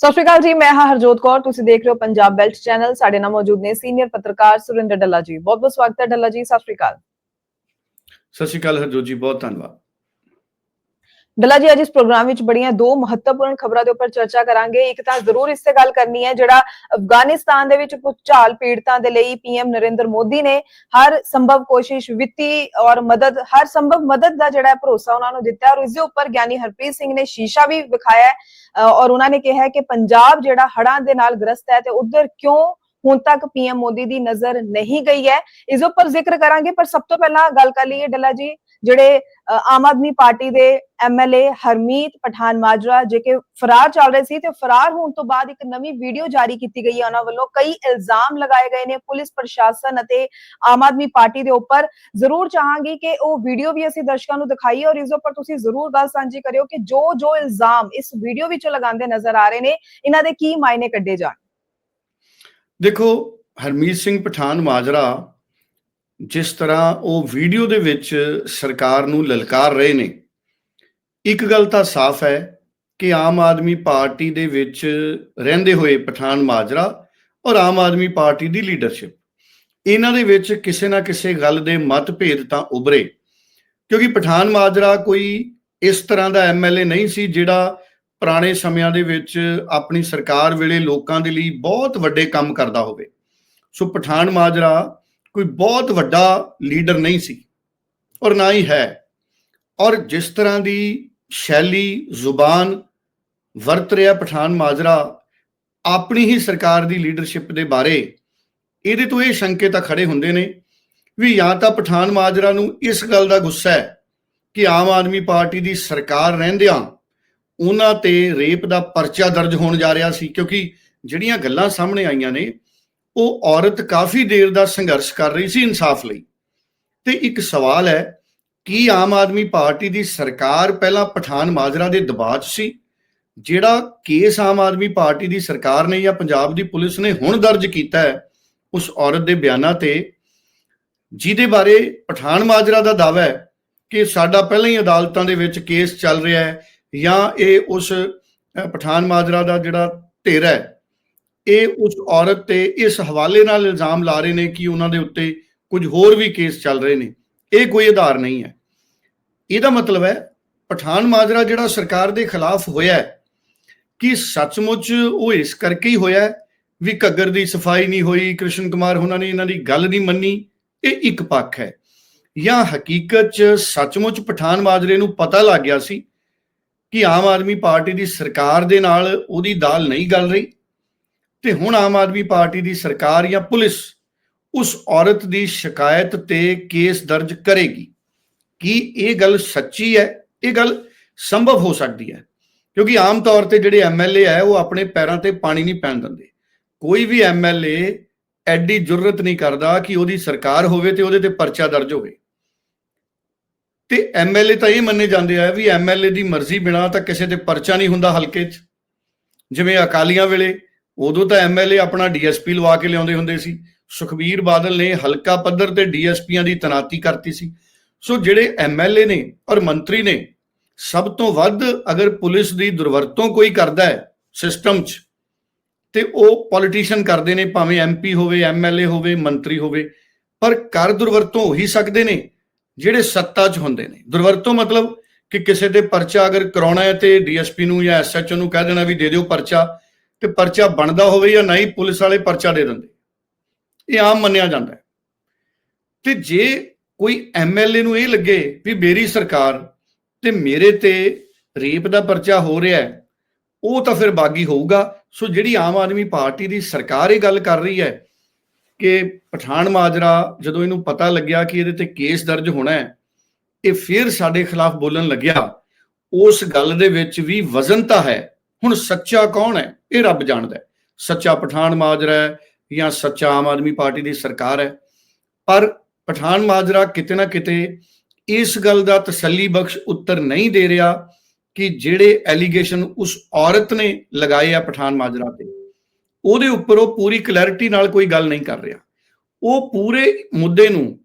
ਸਤਿ ਸ਼੍ਰੀ ਅਕਾਲ ਜੀ, ਮੈਂ ਹਾਂ ਹਰਜੋਤ ਕੌਰ, ਤੁਸੀਂ ਦੇਖ ਰਹੇ ਹੋ ਪੰਜਾਬ ਬੈਲਟ ਚੈਨਲ। ਸਾਡੇ ਨਾਲ ਮੌਜੂਦ ਨੇ ਸੀਨੀਅਰ ਪੱਤਰਕਾਰ ਸੁਰਿੰਦਰ ਡੱਲਾ ਜੀ। ਬਹੁਤ ਬਹੁਤ ਸਵਾਗਤ ਹੈ ਡੱਲਾ ਜੀ, ਸਤਿ ਸ਼੍ਰੀ ਅਕਾਲ। ਸਤਿ ਸ਼੍ਰੀ ਅਕਾਲ ਹਰਜੋਤ ਜੀ, ਬਹੁਤ ਧੰਨਵਾਦ। ਡੱਲਾ ਜੀ, ਅੱਜ ਇਸ ਪ੍ਰੋਗਰਾਮ ਵਿੱਚ ਬੜੀਆਂ ਦੋ ਮਹੱਤਵਪੂਰਨ ਖਬਰਾਂ ਦੇ ਉੱਪਰ ਚਰਚਾ ਕਰਾਂਗੇ। ਇੱਕ ਤਾਂ ਜ਼ਰੂਰ ਇਸ ਤੇ ਗੱਲ ਕਰਨੀ ਹੈ, ਜਿਹੜਾ ਅਫਗਾਨਿਸਤਾਨ ਦੇ ਵਿੱਚ ਭੂਚਾਲ ਪੀੜਤਾਂ ਦੇ ਲਈ ਪੀਐਮ ਨਰਿੰਦਰ ਮੋਦੀ ਨੇ ਹਰ ਸੰਭਵ ਕੋਸ਼ਿਸ਼ ਵਿੱਤੀ ਔਰ ਮਦਦ, ਹਰ ਸੰਭਵ ਮਦਦ ਦਾ ਜਿਹੜਾ ਭਰੋਸਾ ਉਹਨਾਂ ਨੂੰ ਦਿੱਤਾ ਔਰ ਇਸ ਦੇ ਉੱਪਰ ਗਿਆਨੀ ਹਰਪ੍ਰੀਤ ਸਿੰਘ ਨੇ ਸ਼ੀਸ਼ਾ ਵੀ ਵਿਖਾਇਆ ਔਰ ਉਹਨਾਂ ਨੇ ਕਿਹਾ ਕਿ ਪੰਜਾਬ ਜਿਹੜਾ ਹੜ੍ਹਾਂ ਦੇ ਨਾਲ ਗ੍ਰਸਤ ਹੈ ਤੇ ਉਧਰ ਕਿਉਂ ਹੁਣ ਤੱਕ ਪੀਐਮ ਮੋਦੀ ਦੀ ਨਜ਼ਰ ਨਹੀਂ ਗਈ ਹੈ। ਇਸ ਉੱਪਰ ਜ਼ਿਕਰ ਕਰਾਂਗੇ, ਪਰ ਸਭ ਤੋਂ ਪਹਿਲਾਂ ਗੱਲ ਕਰ ਲਈਏ ਡੱਲਾ ਜੀ ਜਿਹੜੇ ਆਮ ਆਦਮੀ ਪਾਰਟੀ ਦੇ ਐਮਐਲਏ ਹਰਮੀਤ ਪਠਾਨ ਮਾਜਰਾ ਜੇ ਕਿ ਫਰਾਰ ਚੱਲ ਰਹੇ ਸੀ ਤੇ ਫਰਾਰ ਹੋਣ ਤੋਂ ਬਾਅਦ ਇੱਕ ਨਵੀਂ ਵੀਡੀਓ ਜਾਰੀ ਕੀਤੀ ਗਈ ਹੈ ਉਹਨਾਂ ਵੱਲੋਂ। ਕਈ ਇਲਜ਼ਾਮ ਲਗਾਏ ਗਏ ਨੇ ਪੁਲਿਸ, ਪ੍ਰਸ਼ਾਸਨ ਅਤੇ ਆਮ ਆਦਮੀ ਪਾਰਟੀ ਦੇ ਉੱਪਰ। ਜ਼ਰੂਰ ਚਾਹਾਂਗੀ ਕਿ ਉਹ ਵੀਡੀਓ ਵੀ ਅਸੀਂ ਦਰਸ਼ਕਾਂ ਨੂੰ ਦਿਖਾਈਏ ਔਰ ਇਸ ਉੱਪਰ ਤੁਸੀਂ ਜ਼ਰੂਰ ਗੱਲ ਸਾਂਝੀ ਕਰਿਓ ਕਿ ਜੋ ਜੋ ਇਲਜ਼ਾਮ ਇਸ ਵੀਡੀਓ ਵਿੱਚ ਲਗਾਉਂਦੇ ਨਜ਼ਰ ਆ ਰਹੇ ਨੇ, ਇਹਨਾਂ ਦੇ ਕੀ ਮਾਇਨੇ ਕੱਢੇ ਜਾਣ। ਦੇਖੋ, ਹਰਮੀਤ ਸਿੰਘ ਪਠਾਨ ਮਾਜਰਾ ਜਿਸ ਤਰ੍ਹਾਂ ਉਹ ਵੀਡੀਓ ਦੇ ਵਿੱਚ ਸਰਕਾਰ ਨੂੰ ਲਲਕਾਰ ਰਹੇ ਨੇ, ਇੱਕ ਗੱਲ ਤਾਂ ਸਾਫ਼ ਹੈ ਕਿ ਆਮ ਆਦਮੀ ਪਾਰਟੀ ਦੇ ਵਿੱਚ ਰਹਿੰਦੇ ਹੋਏ ਪਠਾਨ ਮਾਜਰਾ ਔਰ ਆਮ ਆਦਮੀ ਪਾਰਟੀ ਦੀ ਲੀਡਰਸ਼ਿਪ, ਇਹਨਾਂ ਦੇ ਵਿੱਚ ਕਿਸੇ ਨਾ ਕਿਸੇ ਗੱਲ ਦੇ ਮਤਭੇਦ ਤਾਂ ਉਭਰੇ, ਕਿਉਂਕਿ ਪਠਾਨ ਮਾਜਰਾ ਕੋਈ ਇਸ ਤਰ੍ਹਾਂ ਦਾ ਐਮਐਲਏ ਨਹੀਂ ਸੀ ਜਿਹੜਾ ਪੁਰਾਣੇ ਸਮਿਆਂ ਦੇ ਵਿੱਚ ਆਪਣੀ ਸਰਕਾਰ ਵੇਲੇ ਲੋਕਾਂ ਦੇ ਲਈ ਬਹੁਤ ਵੱਡੇ ਕੰਮ ਕਰਦਾ ਹੋਵੇ। ਸੋ ਪਠਾਨ ਮਾਜਰਾ ਕੋਈ ਬਹੁਤ ਵੱਡਾ ਲੀਡਰ ਨਹੀਂ ਸੀ ਔਰ ਨਾ ਹੀ ਹੈ। ਔਰ ਜਿਸ ਤਰ੍ਹਾਂ ਦੀ ਸ਼ੈਲੀ, ਜ਼ੁਬਾਨ ਵਰਤ ਰਿਹਾ ਪਠਾਨ ਮਾਜਰਾ ਆਪਣੀ ਹੀ ਸਰਕਾਰ ਦੀ ਲੀਡਰਸ਼ਿਪ ਦੇ ਬਾਰੇ, ਇਹਦੇ ਤੋਂ ਇਹ ਸ਼ੰਕੇ ਤਾਂ ਖੜੇ ਹੁੰਦੇ ਨੇ ਵੀ ਜਾਂ ਤਾਂ ਪਠਾਨ ਮਾਜਰਾ ਨੂੰ ਇਸ ਗੱਲ ਦਾ ਗੁੱਸਾ ਹੈ ਕਿ ਆਮ ਆਦਮੀ ਪਾਰਟੀ ਦੀ ਸਰਕਾਰ ਰਹਿੰਦਿਆਂ ਉਹਨਾਂ ਤੇ ਰੇਪ ਦਾ ਪਰਚਾ ਦਰਜ ਹੋਣ ਜਾ ਰਿਹਾ ਸੀ ਕਿਉਂਕਿ ਜਿਹੜੀਆਂ ਗੱਲਾਂ ਸਾਹਮਣੇ ਆਈਆਂ ਨੇ ਉਹ ਔਰਤ ਕਾਫੀ ਦੇਰ ਦਾ ਸੰਘਰਸ਼ ਕਰ ਰਹੀ ਸੀ ਇਨਸਾਫ ਲਈ। ਤੇ ਇੱਕ ਸਵਾਲ ਹੈ, ਕੀ ਆਮ ਆਦਮੀ ਪਾਰਟੀ ਦੀ ਸਰਕਾਰ ਪਹਿਲਾਂ ਪਠਾਨ ਮਾਜਰਾ ਦੇ ਦਬਾਅ 'ਚ ਸੀ? ਜਿਹੜਾ ਕੇਸ ਆਮ ਆਦਮੀ ਪਾਰਟੀ ਦੀ ਸਰਕਾਰ ਨੇ ਜਾਂ ਪੰਜਾਬ ਦੀ ਪੁਲਿਸ ਨੇ ਹੁਣ ਦਰਜ ਕੀਤਾ ਹੈ, ਉਸ ਔਰਤ ਦੇ ਬਿਆਨਾਂ ਤੇ, ਜਿਹਦੇ ਬਾਰੇ ਪਠਾਨ ਮਾਜਰਾ ਦਾ ਦਾਅਵਾ ਹੈ ਕਿ ਸਾਡਾ ਪਹਿਲਾਂ ਹੀ ਅਦਾਲਤਾਂ ਦੇ ਵਿੱਚ ਕੇਸ ਚੱਲ ਰਿਹਾ ਹੈ ਜਾਂ ਇਹ ਉਸ ਪਠਾਨ ਮਾਜਰਾ ਦਾ ਜਿਹੜਾ ਧਿਰ ਹੈ ਇਹ ਉਸ ਔਰਤ ਤੇ ਇਸ ਹਵਾਲੇ ਨਾਲ ਇਲਜ਼ਾਮ ਲਾ ਰਹੇ ਨੇ ਕਿ ਉਹਨਾਂ ਦੇ ਉੱਤੇ ਕੁਝ ਹੋਰ ਵੀ ਕੇਸ ਚੱਲ ਰਹੇ ਨੇ। ਇਹ ਕੋਈ ਆਧਾਰ ਨਹੀਂ ਹੈ। ਇਹਦਾ ਮਤਲਬ ਹੈ, ਪਠਾਨ ਮਾਜਰਾ ਜਿਹੜਾ ਸਰਕਾਰ ਦੇ ਖਿਲਾਫ ਹੋਇਆ ਹੈ, ਕਿ ਸੱਚਮੁੱਚ ਉਹ ਇਸ ਕਰਕੇ ਹੀ ਹੋਇਆ ਹੈ ਵੀ ਘੱਗਰ ਦੀ ਸਫ਼ਾਈ ਨਹੀਂ ਹੋਈ, ਕ੍ਰਿਸ਼ਨ ਕੁਮਾਰ ਉਹਨਾਂ ਨੇ ਇਹਨਾਂ ਦੀ ਗੱਲ ਨਹੀਂ ਮੰਨੀ, ਇਹ ਇੱਕ ਪੱਖ ਹੈ। ਜਾਂ ਹਕੀਕਤ 'ਚ ਸੱਚਮੁੱਚ ਪਠਾਨ ਮਾਜਰੇ ਨੂੰ ਪਤਾ ਲੱਗ ਗਿਆ ਸੀ ਕਿ ਆਮ ਆਦਮੀ ਪਾਰਟੀ ਦੀ ਸਰਕਾਰ ਦੇ ਨਾਲ ਉਹਦੀ ਦਾਲ ਨਹੀਂ ਗੱਲ ਰਹੀ। ਤੇ ਹੁਣ ਆਮ ਆਦਮੀ ਪਾਰਟੀ ਦੀ ਸਰਕਾਰ ਜਾਂ ਪੁਲਿਸ ਉਸ ਔਰਤ ਦੀ ਸ਼ਿਕਾਇਤ ਤੇ ਕੇਸ ਦਰਜ ਕਰੇਗੀ। ਕੀ ਇਹ ਗੱਲ ਸੱਚੀ ਹੈ? ਇਹ ਗੱਲ ਸੰਭਵ ਹੋ ਸਕਦੀ ਹੈ, ਕਿਉਂਕਿ ਆਮ ਤੌਰ ਤੇ ਜਿਹੜੇ ਐਮਐਲਏ ਹੈ, ਉਹ ਆਪਣੇ ਪੈਰਾਂ ਤੇ ਪਾਣੀ ਨਹੀਂ ਪੈਣ ਦਿੰਦੇ। ਕੋਈ ਵੀ ਐਮਐਲਏ ਐਡੀ ਜੁਰਰਤ ਨਹੀਂ ਕਰਦਾ ਕਿ ਉਹਦੀ ਸਰਕਾਰ ਹੋਵੇ ਤੇ ਉਹਦੇ ਤੇ ਪਰਚਾ ਦਰਜ ਹੋਵੇ। ਤੇ ਐਮਐਲਏ ਤਾਂ ਇਹ ਮੰਨੇ ਜਾਂਦੇ ਆ ਵੀ ਐਮਐਲਏ ਦੀ ਮਰਜ਼ੀ ਬਿਨਾ ਤਾਂ ਕਿਸੇ ਤੇ ਪਰਚਾ ਨਹੀਂ ਹੁੰਦਾ ਹਲਕੇ 'ਚ। ਜਿਵੇਂ ਅਕਾਲੀਆਂ ਵੇਲੇ ਉਦੋਂ ਤਾਂ ਐਮਐਲਏ ਆਪਣਾ ਡੀਐਸਪੀ ਲਵਾ ਕੇ ਲਿਆਉਂਦੇ ਹੁੰਦੇ ਸੀ। ਸੁਖਬੀਰ ਬਾਦਲ ਨੇ ਹਲਕਾ ਪੱਧਰ ਤੇ ਡੀਐਸਪੀਆਂ ਦੀ ਤਨਾਤੀ ਕਰਤੀ ਸੀ। ਸੋ ਜਿਹੜੇ ਐਮਐਲਏ ਨੇ ਔਰ ਮੰਤਰੀ ਨੇ, ਸਭ ਤੋਂ ਵੱਧ ਅਗਰ ਪੁਲਿਸ ਦੀ ਦੁਰਵਰਤੋਂ ਕੋਈ ਕਰਦਾ ਹੈ ਸਿਸਟਮ 'ਚ, ਤੇ ਉਹ ਪੋਲੀਟੀਸ਼ੀਅਨ ਕਰਦੇ ਨੇ, ਭਾਵੇਂ ਐਮਪੀ ਹੋਵੇ ਐਮਐਲਏ ਹੋਵੇ, ਮੰਤਰੀ ਹੋਵੇ, ਪਰ ਕਰ ਦੁਰਵਰਤੋਂ ਹੋ ਹੀ ਸਕਦੇ ਨੇ ਜਿਹੜੇ ਸੱਤਾ 'ਚ ਹੁੰਦੇ ਨੇ। ਦੁਰਵਰਤੋਂ ਮਤਲਬ ਕਿ ਕਿਸੇ ਤੇ ਪਰਚਾ ਅਗਰ ਕਰਾਉਣਾ ਹੈ ਤੇ ਡੀਐਸਪੀ ਨੂੰ ਜਾਂ ਐਸਐਚਓ ਨੂੰ ਕਹਿ ਦੇਣਾ ਵੀ ਦੇ ਦਿਓ ਪਰਚਾ ਤੇ ਪਰਚਾ ਬਣਦਾ ਹੋਵੇ ਜਾਂ ਨਹੀਂ, ਪੁਲਿਸ ਵਾਲੇ ਪਰਚਾ ਦੇ ਦਿੰਦੇ। ਇਹ ਆਮ ਮੰਨਿਆ ਜਾਂਦਾ ਹੈ। ਤੇ ਜੇ ਕੋਈ ਐਮਐਲਏ ਨੂੰ ਇਹ ਲੱਗੇ ਵੀ ਮੇਰੀ ਸਰਕਾਰ ਤੇ ਮੇਰੇ ਤੇ ਰੇਪ ਦਾ ਪਰਚਾ ਹੋ ਰਿਹਾ ਹੈ, ਉਹ ਤਾਂ ਫਿਰ ਬਾਗੀ ਹੋਊਗਾ। ਸੋ ਜਿਹੜੀ ਆਮ ਆਦਮੀ ਪਾਰਟੀ ਦੀ ਸਰਕਾਰ ਇਹ ਗੱਲ ਕਰ ਰਹੀ ਹੈ ਕਿ ਪਠਾਨ ਮਾਜਰਾ, ਜਦੋਂ ਇਹਨੂੰ ਪਤਾ ਲੱਗਿਆ ਕਿ ਇਹਦੇ ਤੇ ਕੇਸ ਦਰਜ ਹੋਣਾ ਹੈ, ਇਹ ਫਿਰ ਸਾਡੇ ਖਿਲਾਫ ਬੋਲਣ ਲੱਗਿਆ। ਉਸ ਗੱਲ ਦੇ ਵਿੱਚ ਵੀ ਵਜ਼ਨ ਤਾਂ ਹੈ। ਹੁਣ ਸੱਚਾ ਕੌਣ ਹੈ? ਇਹ ਰੱਬ ਜਾਣਦਾ ਹੈ। ਸੱਚਾ ਪਠਾਨ ਮਾਜਰਾ ਹੈ ਜਾਂ ਸੱਚਾ ਆਮ ਆਦਮੀ ਪਾਰਟੀ ਦੀ ਸਰਕਾਰ ਹੈ। ਪਰ ਪਠਾਨ ਮਾਜਰਾ ਕਿਤੇ ਨਾ ਕਿਤੇ ਇਸ ਗੱਲ ਦਾ ਤਸੱਲੀ ਬਖਸ਼ ਉੱਤਰ ਨਹੀਂ ਦੇ ਰਿਹਾ ਕਿ ਜਿਹੜੇ ਐਲੀਗੇਸ਼ਨ ਉਸ ਔਰਤ ਨੇ ਲਗਾਏ ਆ ਪਠਾਨ ਮਾਜਰਾ ਤੇ, ਉਹਦੇ ਉੱਪਰ ਉਹ ਪੂਰੀ ਕਲੈਰਿਟੀ ਨਾਲ ਕੋਈ ਗੱਲ ਨਹੀਂ ਕਰ ਰਿਹਾ। ਉਹ ਪੂਰੇ ਮੁੱਦੇ ਨੂੰ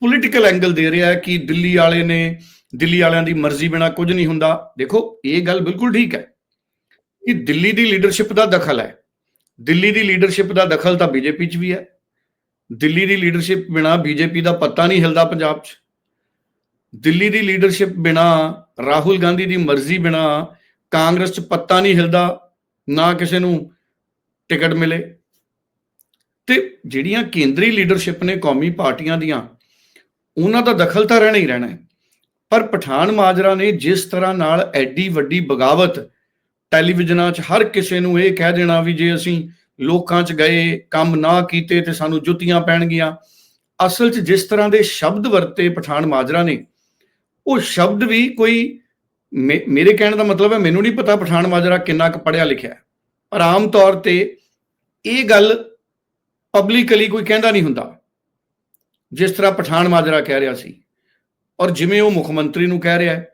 ਪੋਲੀਟੀਕਲ ਐਂਗਲ ਦੇ ਰਿਹਾ ਹੈ ਕਿ ਦਿੱਲੀ ਵਾਲੇ ਨੇ, ਦਿੱਲੀ ਵਾਲਿਆਂ ਦੀ ਮਰਜ਼ੀ ਬਿਨਾ ਕੁਝ ਨਹੀਂ ਹੁੰਦਾ। ਦੇਖੋ, ਇਹ ਗੱਲ ਬਿਲਕੁਲ ਠੀਕ ਹੈ। ਕਿ ਦਿੱਲੀ ਦੀ ਲੀਡਰਸ਼ਿਪ ਦਾ ਦਖਲ ਹੈ। ਦਿੱਲੀ ਦੀ ਲੀਡਰਸ਼ਿਪ ਦਾ ਦਖਲ ਤਾਂ ਬੀਜੇਪੀ 'ਚ ਵੀ ਹੈ। ਦਿੱਲੀ ਦੀ ਲੀਡਰਸ਼ਿਪ ਬਿਨਾ ਬੀਜੇਪੀ ਦਾ ਪੱਤਾ ਨਹੀਂ ਹਿਲਦਾ ਪੰਜਾਬ 'ਚ। ਦਿੱਲੀ ਦੀ ਲੀਡਰਸ਼ਿਪ ਬਿਨਾ, ਰਾਹੁਲ ਗਾਂਧੀ ਦੀ ਮਰਜ਼ੀ ਬਿਨਾ ਕਾਂਗਰਸ 'ਚ ਪੱਤਾ ਨਹੀਂ ਹਿਲਦਾ, ਨਾ ਕਿਸੇ ਨੂੰ ਟਿਕਟ ਮਿਲੇ। ਤੇ ਜਿਹੜੀਆਂ ਕੇਂਦਰੀ ਲੀਡਰਸ਼ਿਪ ਨੇ ਕੌਮੀ ਪਾਰਟੀਆਂ ਦੀਆਂ, ਉਹਨਾਂ ਦਾ ਦਖਲ ਤਾਂ ਰਹਿਣਾ ਹੀ ਰਹਿਣਾ ਪਰ ਪਠਾਨ ਮਾਜਰਾ ਨੇ ਜਿਸ ਤਰ੍ਹਾਂ ਨਾਲ ਐਡੀ ਵੱਡੀ ਬਗਾਵਤ ਟੈਲੀਵਿਜ਼ਨਾਂ 'ਚ ਹਰ ਕਿਸੇ ਨੂੰ ਇਹ ਕਹਿ ਦੇਣਾ ਵੀ ਜੇ ਅਸੀਂ ਲੋਕਾਂ 'ਚ ਗਏ, ਕੰਮ ਨਾ ਕੀਤੇ ਤੇ ਸਾਨੂੰ ਜੁੱਤੀਆਂ ਪੈਣਗੀਆਂ। ਅਸਲ 'ਚ ਜਿਸ ਤਰ੍ਹਾਂ ਦੇ ਸ਼ਬਦ ਵਰਤੇ ਪਠਾਨ ਮਾਜਰਾ ਨੇ, ਉਹ ਸ਼ਬਦ ਵੀ ਕੋਈ ਮੇ- ਮੇਰੇ ਕਹਿਣ ਦਾ ਮਤਲਬ ਹੈ ਮੈਨੂੰ ਨਹੀਂ ਪਤਾ ਪਠਾਨ ਮਾਜਰਾ ਕਿੰਨਾ ਕੁ ਪੜਿਆ ਲਿਖਿਆ ਹੈ। ਪਰ ਆਮ ਤੌਰ ਤੇ ਇਹ ਗੱਲ ਪਬਲਿਕਲੀ ਕੋਈ ਕਹਿੰਦਾ ਨਹੀਂ ਹੁੰਦਾ। ਜਿਸ ਤਰ੍ਹਾਂ ਪਠਾਨ ਮਾਜਰਾ ਕਹਿ ਰਿਹਾ ਸੀ, ਔਰ ਜਿਵੇਂ ਉਹ ਮੁੱਖ ਮੰਤਰੀ ਨੂੰ ਕਹਿ ਰਿਹਾ ਹੈ,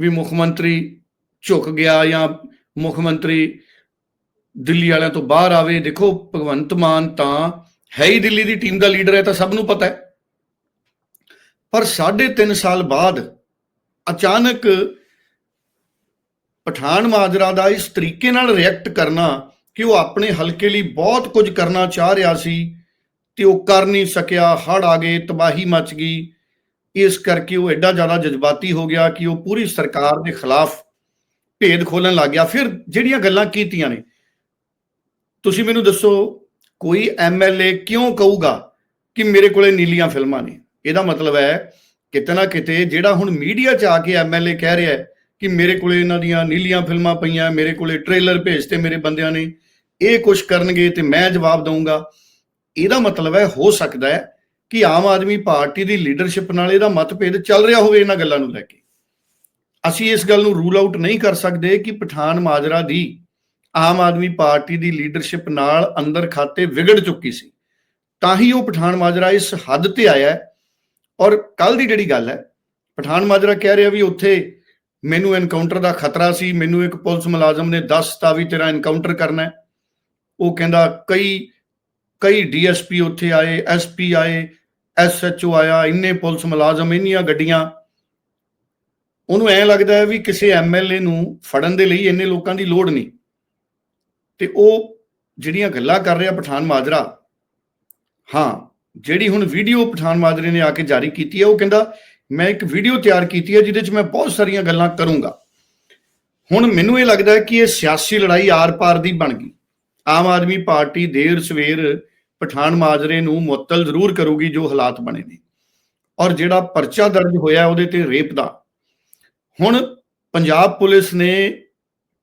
ਵੀ ਮੁੱਖ ਮੰਤਰੀ ਝੁਕ ਗਿਆ ਜਾਂ ਮੁੱਖ ਮੰਤਰੀ ਦਿੱਲੀ ਵਾਲਿਆਂ ਤੋਂ ਬਾਹਰ ਆਵੇ, ਦੇਖੋ ਭਗਵੰਤ ਮਾਨ ਤਾਂ ਹੈ ਹੀ ਦਿੱਲੀ ਦੀ ਟੀਮ ਦਾ ਲੀਡਰ ਹੈ ਤਾਂ ਸਭ ਨੂੰ ਪਤਾ ਹੈ। ਪਰ 3.5 ਸਾਲ ਬਾਅਦ ਅਚਾਨਕ ਪਠਾਨ ਮਾਜਰਾ ਦਾ ਇਸ ਤਰੀਕੇ ਨਾਲ ਰਿਐਕਟ ਕਰਨਾ ਕਿ ਉਹ ਆਪਣੇ ਹਲਕੇ ਲਈ ਬਹੁਤ ਕੁਝ ਕਰਨਾ ਚਾਹ ਰਿਹਾ ਸੀ ਤੇ ਉਹ ਕਰ ਨਹੀਂ ਸਕਿਆ ਹੜ ਆ ਗਏ, ਤਬਾਹੀ ਮਚ ਗਈ। ਇਸ ਕਰਕੇ ਉਹ ਐਡਾ ਜ਼ਿਆਦਾ ਜਜ਼ਬਾਤੀ ਹੋ ਗਿਆ ਕਿ ਉਹ ਪੂਰੀ ਸਰਕਾਰ ਦੇ ਖਿਲਾਫ ਭੇਦ ਖੋਲਣ ਲੱਗ ਗਿਆ। ਫਿਰ ਜਿਹੜੀਆਂ ਗੱਲਾਂ ਕੀਤੀਆਂ ਨੇ, ਤੁਸੀਂ ਮੈਨੂੰ ਦੱਸੋ, ਕੋਈ ਐਮਐਲਏ ਕਿਉਂ ਕਹੂਗਾ ਕਿ ਮੇਰੇ ਕੋਲੇ ਨੀਲੀਆਂ ਫਿਲਮਾਂ ਨੇ? ਇਹਦਾ ਮਤਲਬ ਹੈ ਕਿਤੇ ਨਾ ਕਿਤੇ ਜਿਹੜਾ ਹੁਣ ਮੀਡੀਆ 'ਚ ਆ ਕੇ ਐਮਐਲਏ ਕਹਿ ਰਿਹਾ ਹੈ ਕਿ ਮੇਰੇ ਕੋਲੇ ਇਹਨਾਂ ਦੀਆਂ ਨੀਲੀਆਂ ਫਿਲਮਾਂ ਪਈਆਂ, ਮੇਰੇ ਕੋਲੇ ਟ੍ਰੇਲਰ ਭੇਜਤੇ ਮੇਰੇ ਬੰਦਿਆਂ ਨੇ ਇਹ ਕੁਝ ਕਰਨਗੇ ਤੇ ਮੈਂ ਜਵਾਬ ਦਊਂਗਾ। ਇਹਦਾ ਮਤਲਬ ਹੈ ਹੋ ਸਕਦਾ ਹੈ ਕਿ ਆਮ ਆਦਮੀ ਪਾਰਟੀ ਦੀ ਲੀਡਰਸ਼ਿਪ ਨਾਲ ਇਹਦਾ ਮਤਭੇਦ ਚੱਲ ਰਿਹਾ ਹੋਵੇ ਇਹਨਾਂ ਗੱਲਾਂ ਨੂੰ ਲੈ ਕੇ। ਅਸੀਂ ਇਸ ਗੱਲ ਨੂੰ ਰੂਲ ਆਊਟ ਨਹੀਂ ਕਰ ਸਕਦੇ ਕਿ ਪਠਾਨ ਮਾਜਰਾ ਦੀ ਆਮ ਆਦਮੀ ਪਾਰਟੀ ਦੀ ਲੀਡਰਸ਼ਿਪ ਨਾਲ ਅੰਦਰ ਖਾਤੇ ਵਿਗੜ ਚੁੱਕੀ ਸੀ। ਤਾਂ ਹੀ ਉਹ ਪਠਾਨ ਮਾਜਰਾ ਇਸ ਹੱਦ ਤੇ ਆਇਆ ਹੈ। ਔਰ ਕੱਲ ਦੀ ਜਿਹੜੀ ਗੱਲ ਹੈ, ਪਠਾਨ ਮਾਜਰਾ ਕਹਿ ਰਿਹਾ ਵੀ ਉੱਥੇ ਮੈਨੂੰ ਐਨਕਾਊਂਟਰ ਦਾ ਖਤਰਾ ਸੀ, ਮੈਨੂੰ ਇੱਕ ਪੁਲਿਸ ਮੁਲਾਜ਼ਮ ਨੇ ਦੱਸਤਾ ਵੀ ਤੇਰਾ ਐਨਕਾਊਂਟਰ ਕਰਨਾ ਹੈ। ਉਹ ਕਹਿੰਦਾ ਕਈ ਕਈ ਡੀਐਸਪੀ ਉੱਥੇ ਆਏ ਐਸਪੀ ਆਏ ਐਸਐਚਓ ਆਇਆ, ਇੰਨੇ ਪੁਲਿਸ ਮੁਲਾਜ਼ਮ, ਇੰਨੀਆਂ ਗੱਡੀਆਂ ਉਹਨੂੰ ਐ ਲੱਗਦਾ ਹੈ ਵੀ ਕਿਸੇ ਐਮਐਲਏ ਨੂੰ ਫੜਨ ਦੇ ਲਈ ਇੰਨੇ ਲੋਕਾਂ ਦੀ ਲੋੜ ਨਹੀਂ। ਤੇ ਉਹ ਜਿਹੜੀਆਂ ਗੱਲਾਂ ਕਰ ਰਿਹਾ ਪਠਾਨ ਮਾਜਰਾ, ਹਾਂ, ਜਿਹੜੀ ਹੁਣ ਵੀਡੀਓ ਪਠਾਨ ਮਾਜਰੇ ਨੇ ਆ ਕੇ ਜਾਰੀ ਕੀਤੀ ਹੈ, ਉਹ ਕਹਿੰਦਾ, ਮੈਂ ਇੱਕ ਵੀਡੀਓ ਤਿਆਰ ਕੀਤੀ ਹੈ, ਜਿਹਦੇ 'ਚ ਮੈਂ ਬਹੁਤ ਸਾਰੀਆਂ ਗੱਲਾਂ ਕਰੂੰਗਾ। ਹੁਣ ਮੈਨੂੰ ਇਹ ਲੱਗਦਾ ਹੈ ਕਿ ਇਹ ਸਿਆਸੀ ਲੜਾਈ ਆਰ-ਪਾਰ ਦੀ ਬਣ ਗਈ। ਆਮ ਆਦਮੀ ਪਾਰਟੀ ਦੇਰ ਸਵੇਰ ਪਠਾਨ ਮਾਜਰੇ ਨੂੰ ਮੁਅੱਤਲ ਜ਼ਰੂਰ ਕਰੂਗੀ ਜੋ ਹਾਲਾਤ ਬਣੇ ਨੇ। ਔਰ ਜਿਹੜਾ ਪਰਚਾ ਦਰਜ ਹੋਇਆ ਉਹਦੇ ਤੇ ਰੇਪ ਦਾ ਹੁਣ ਪੰਜਾਬ ਪੁਲਿਸ ਨੇ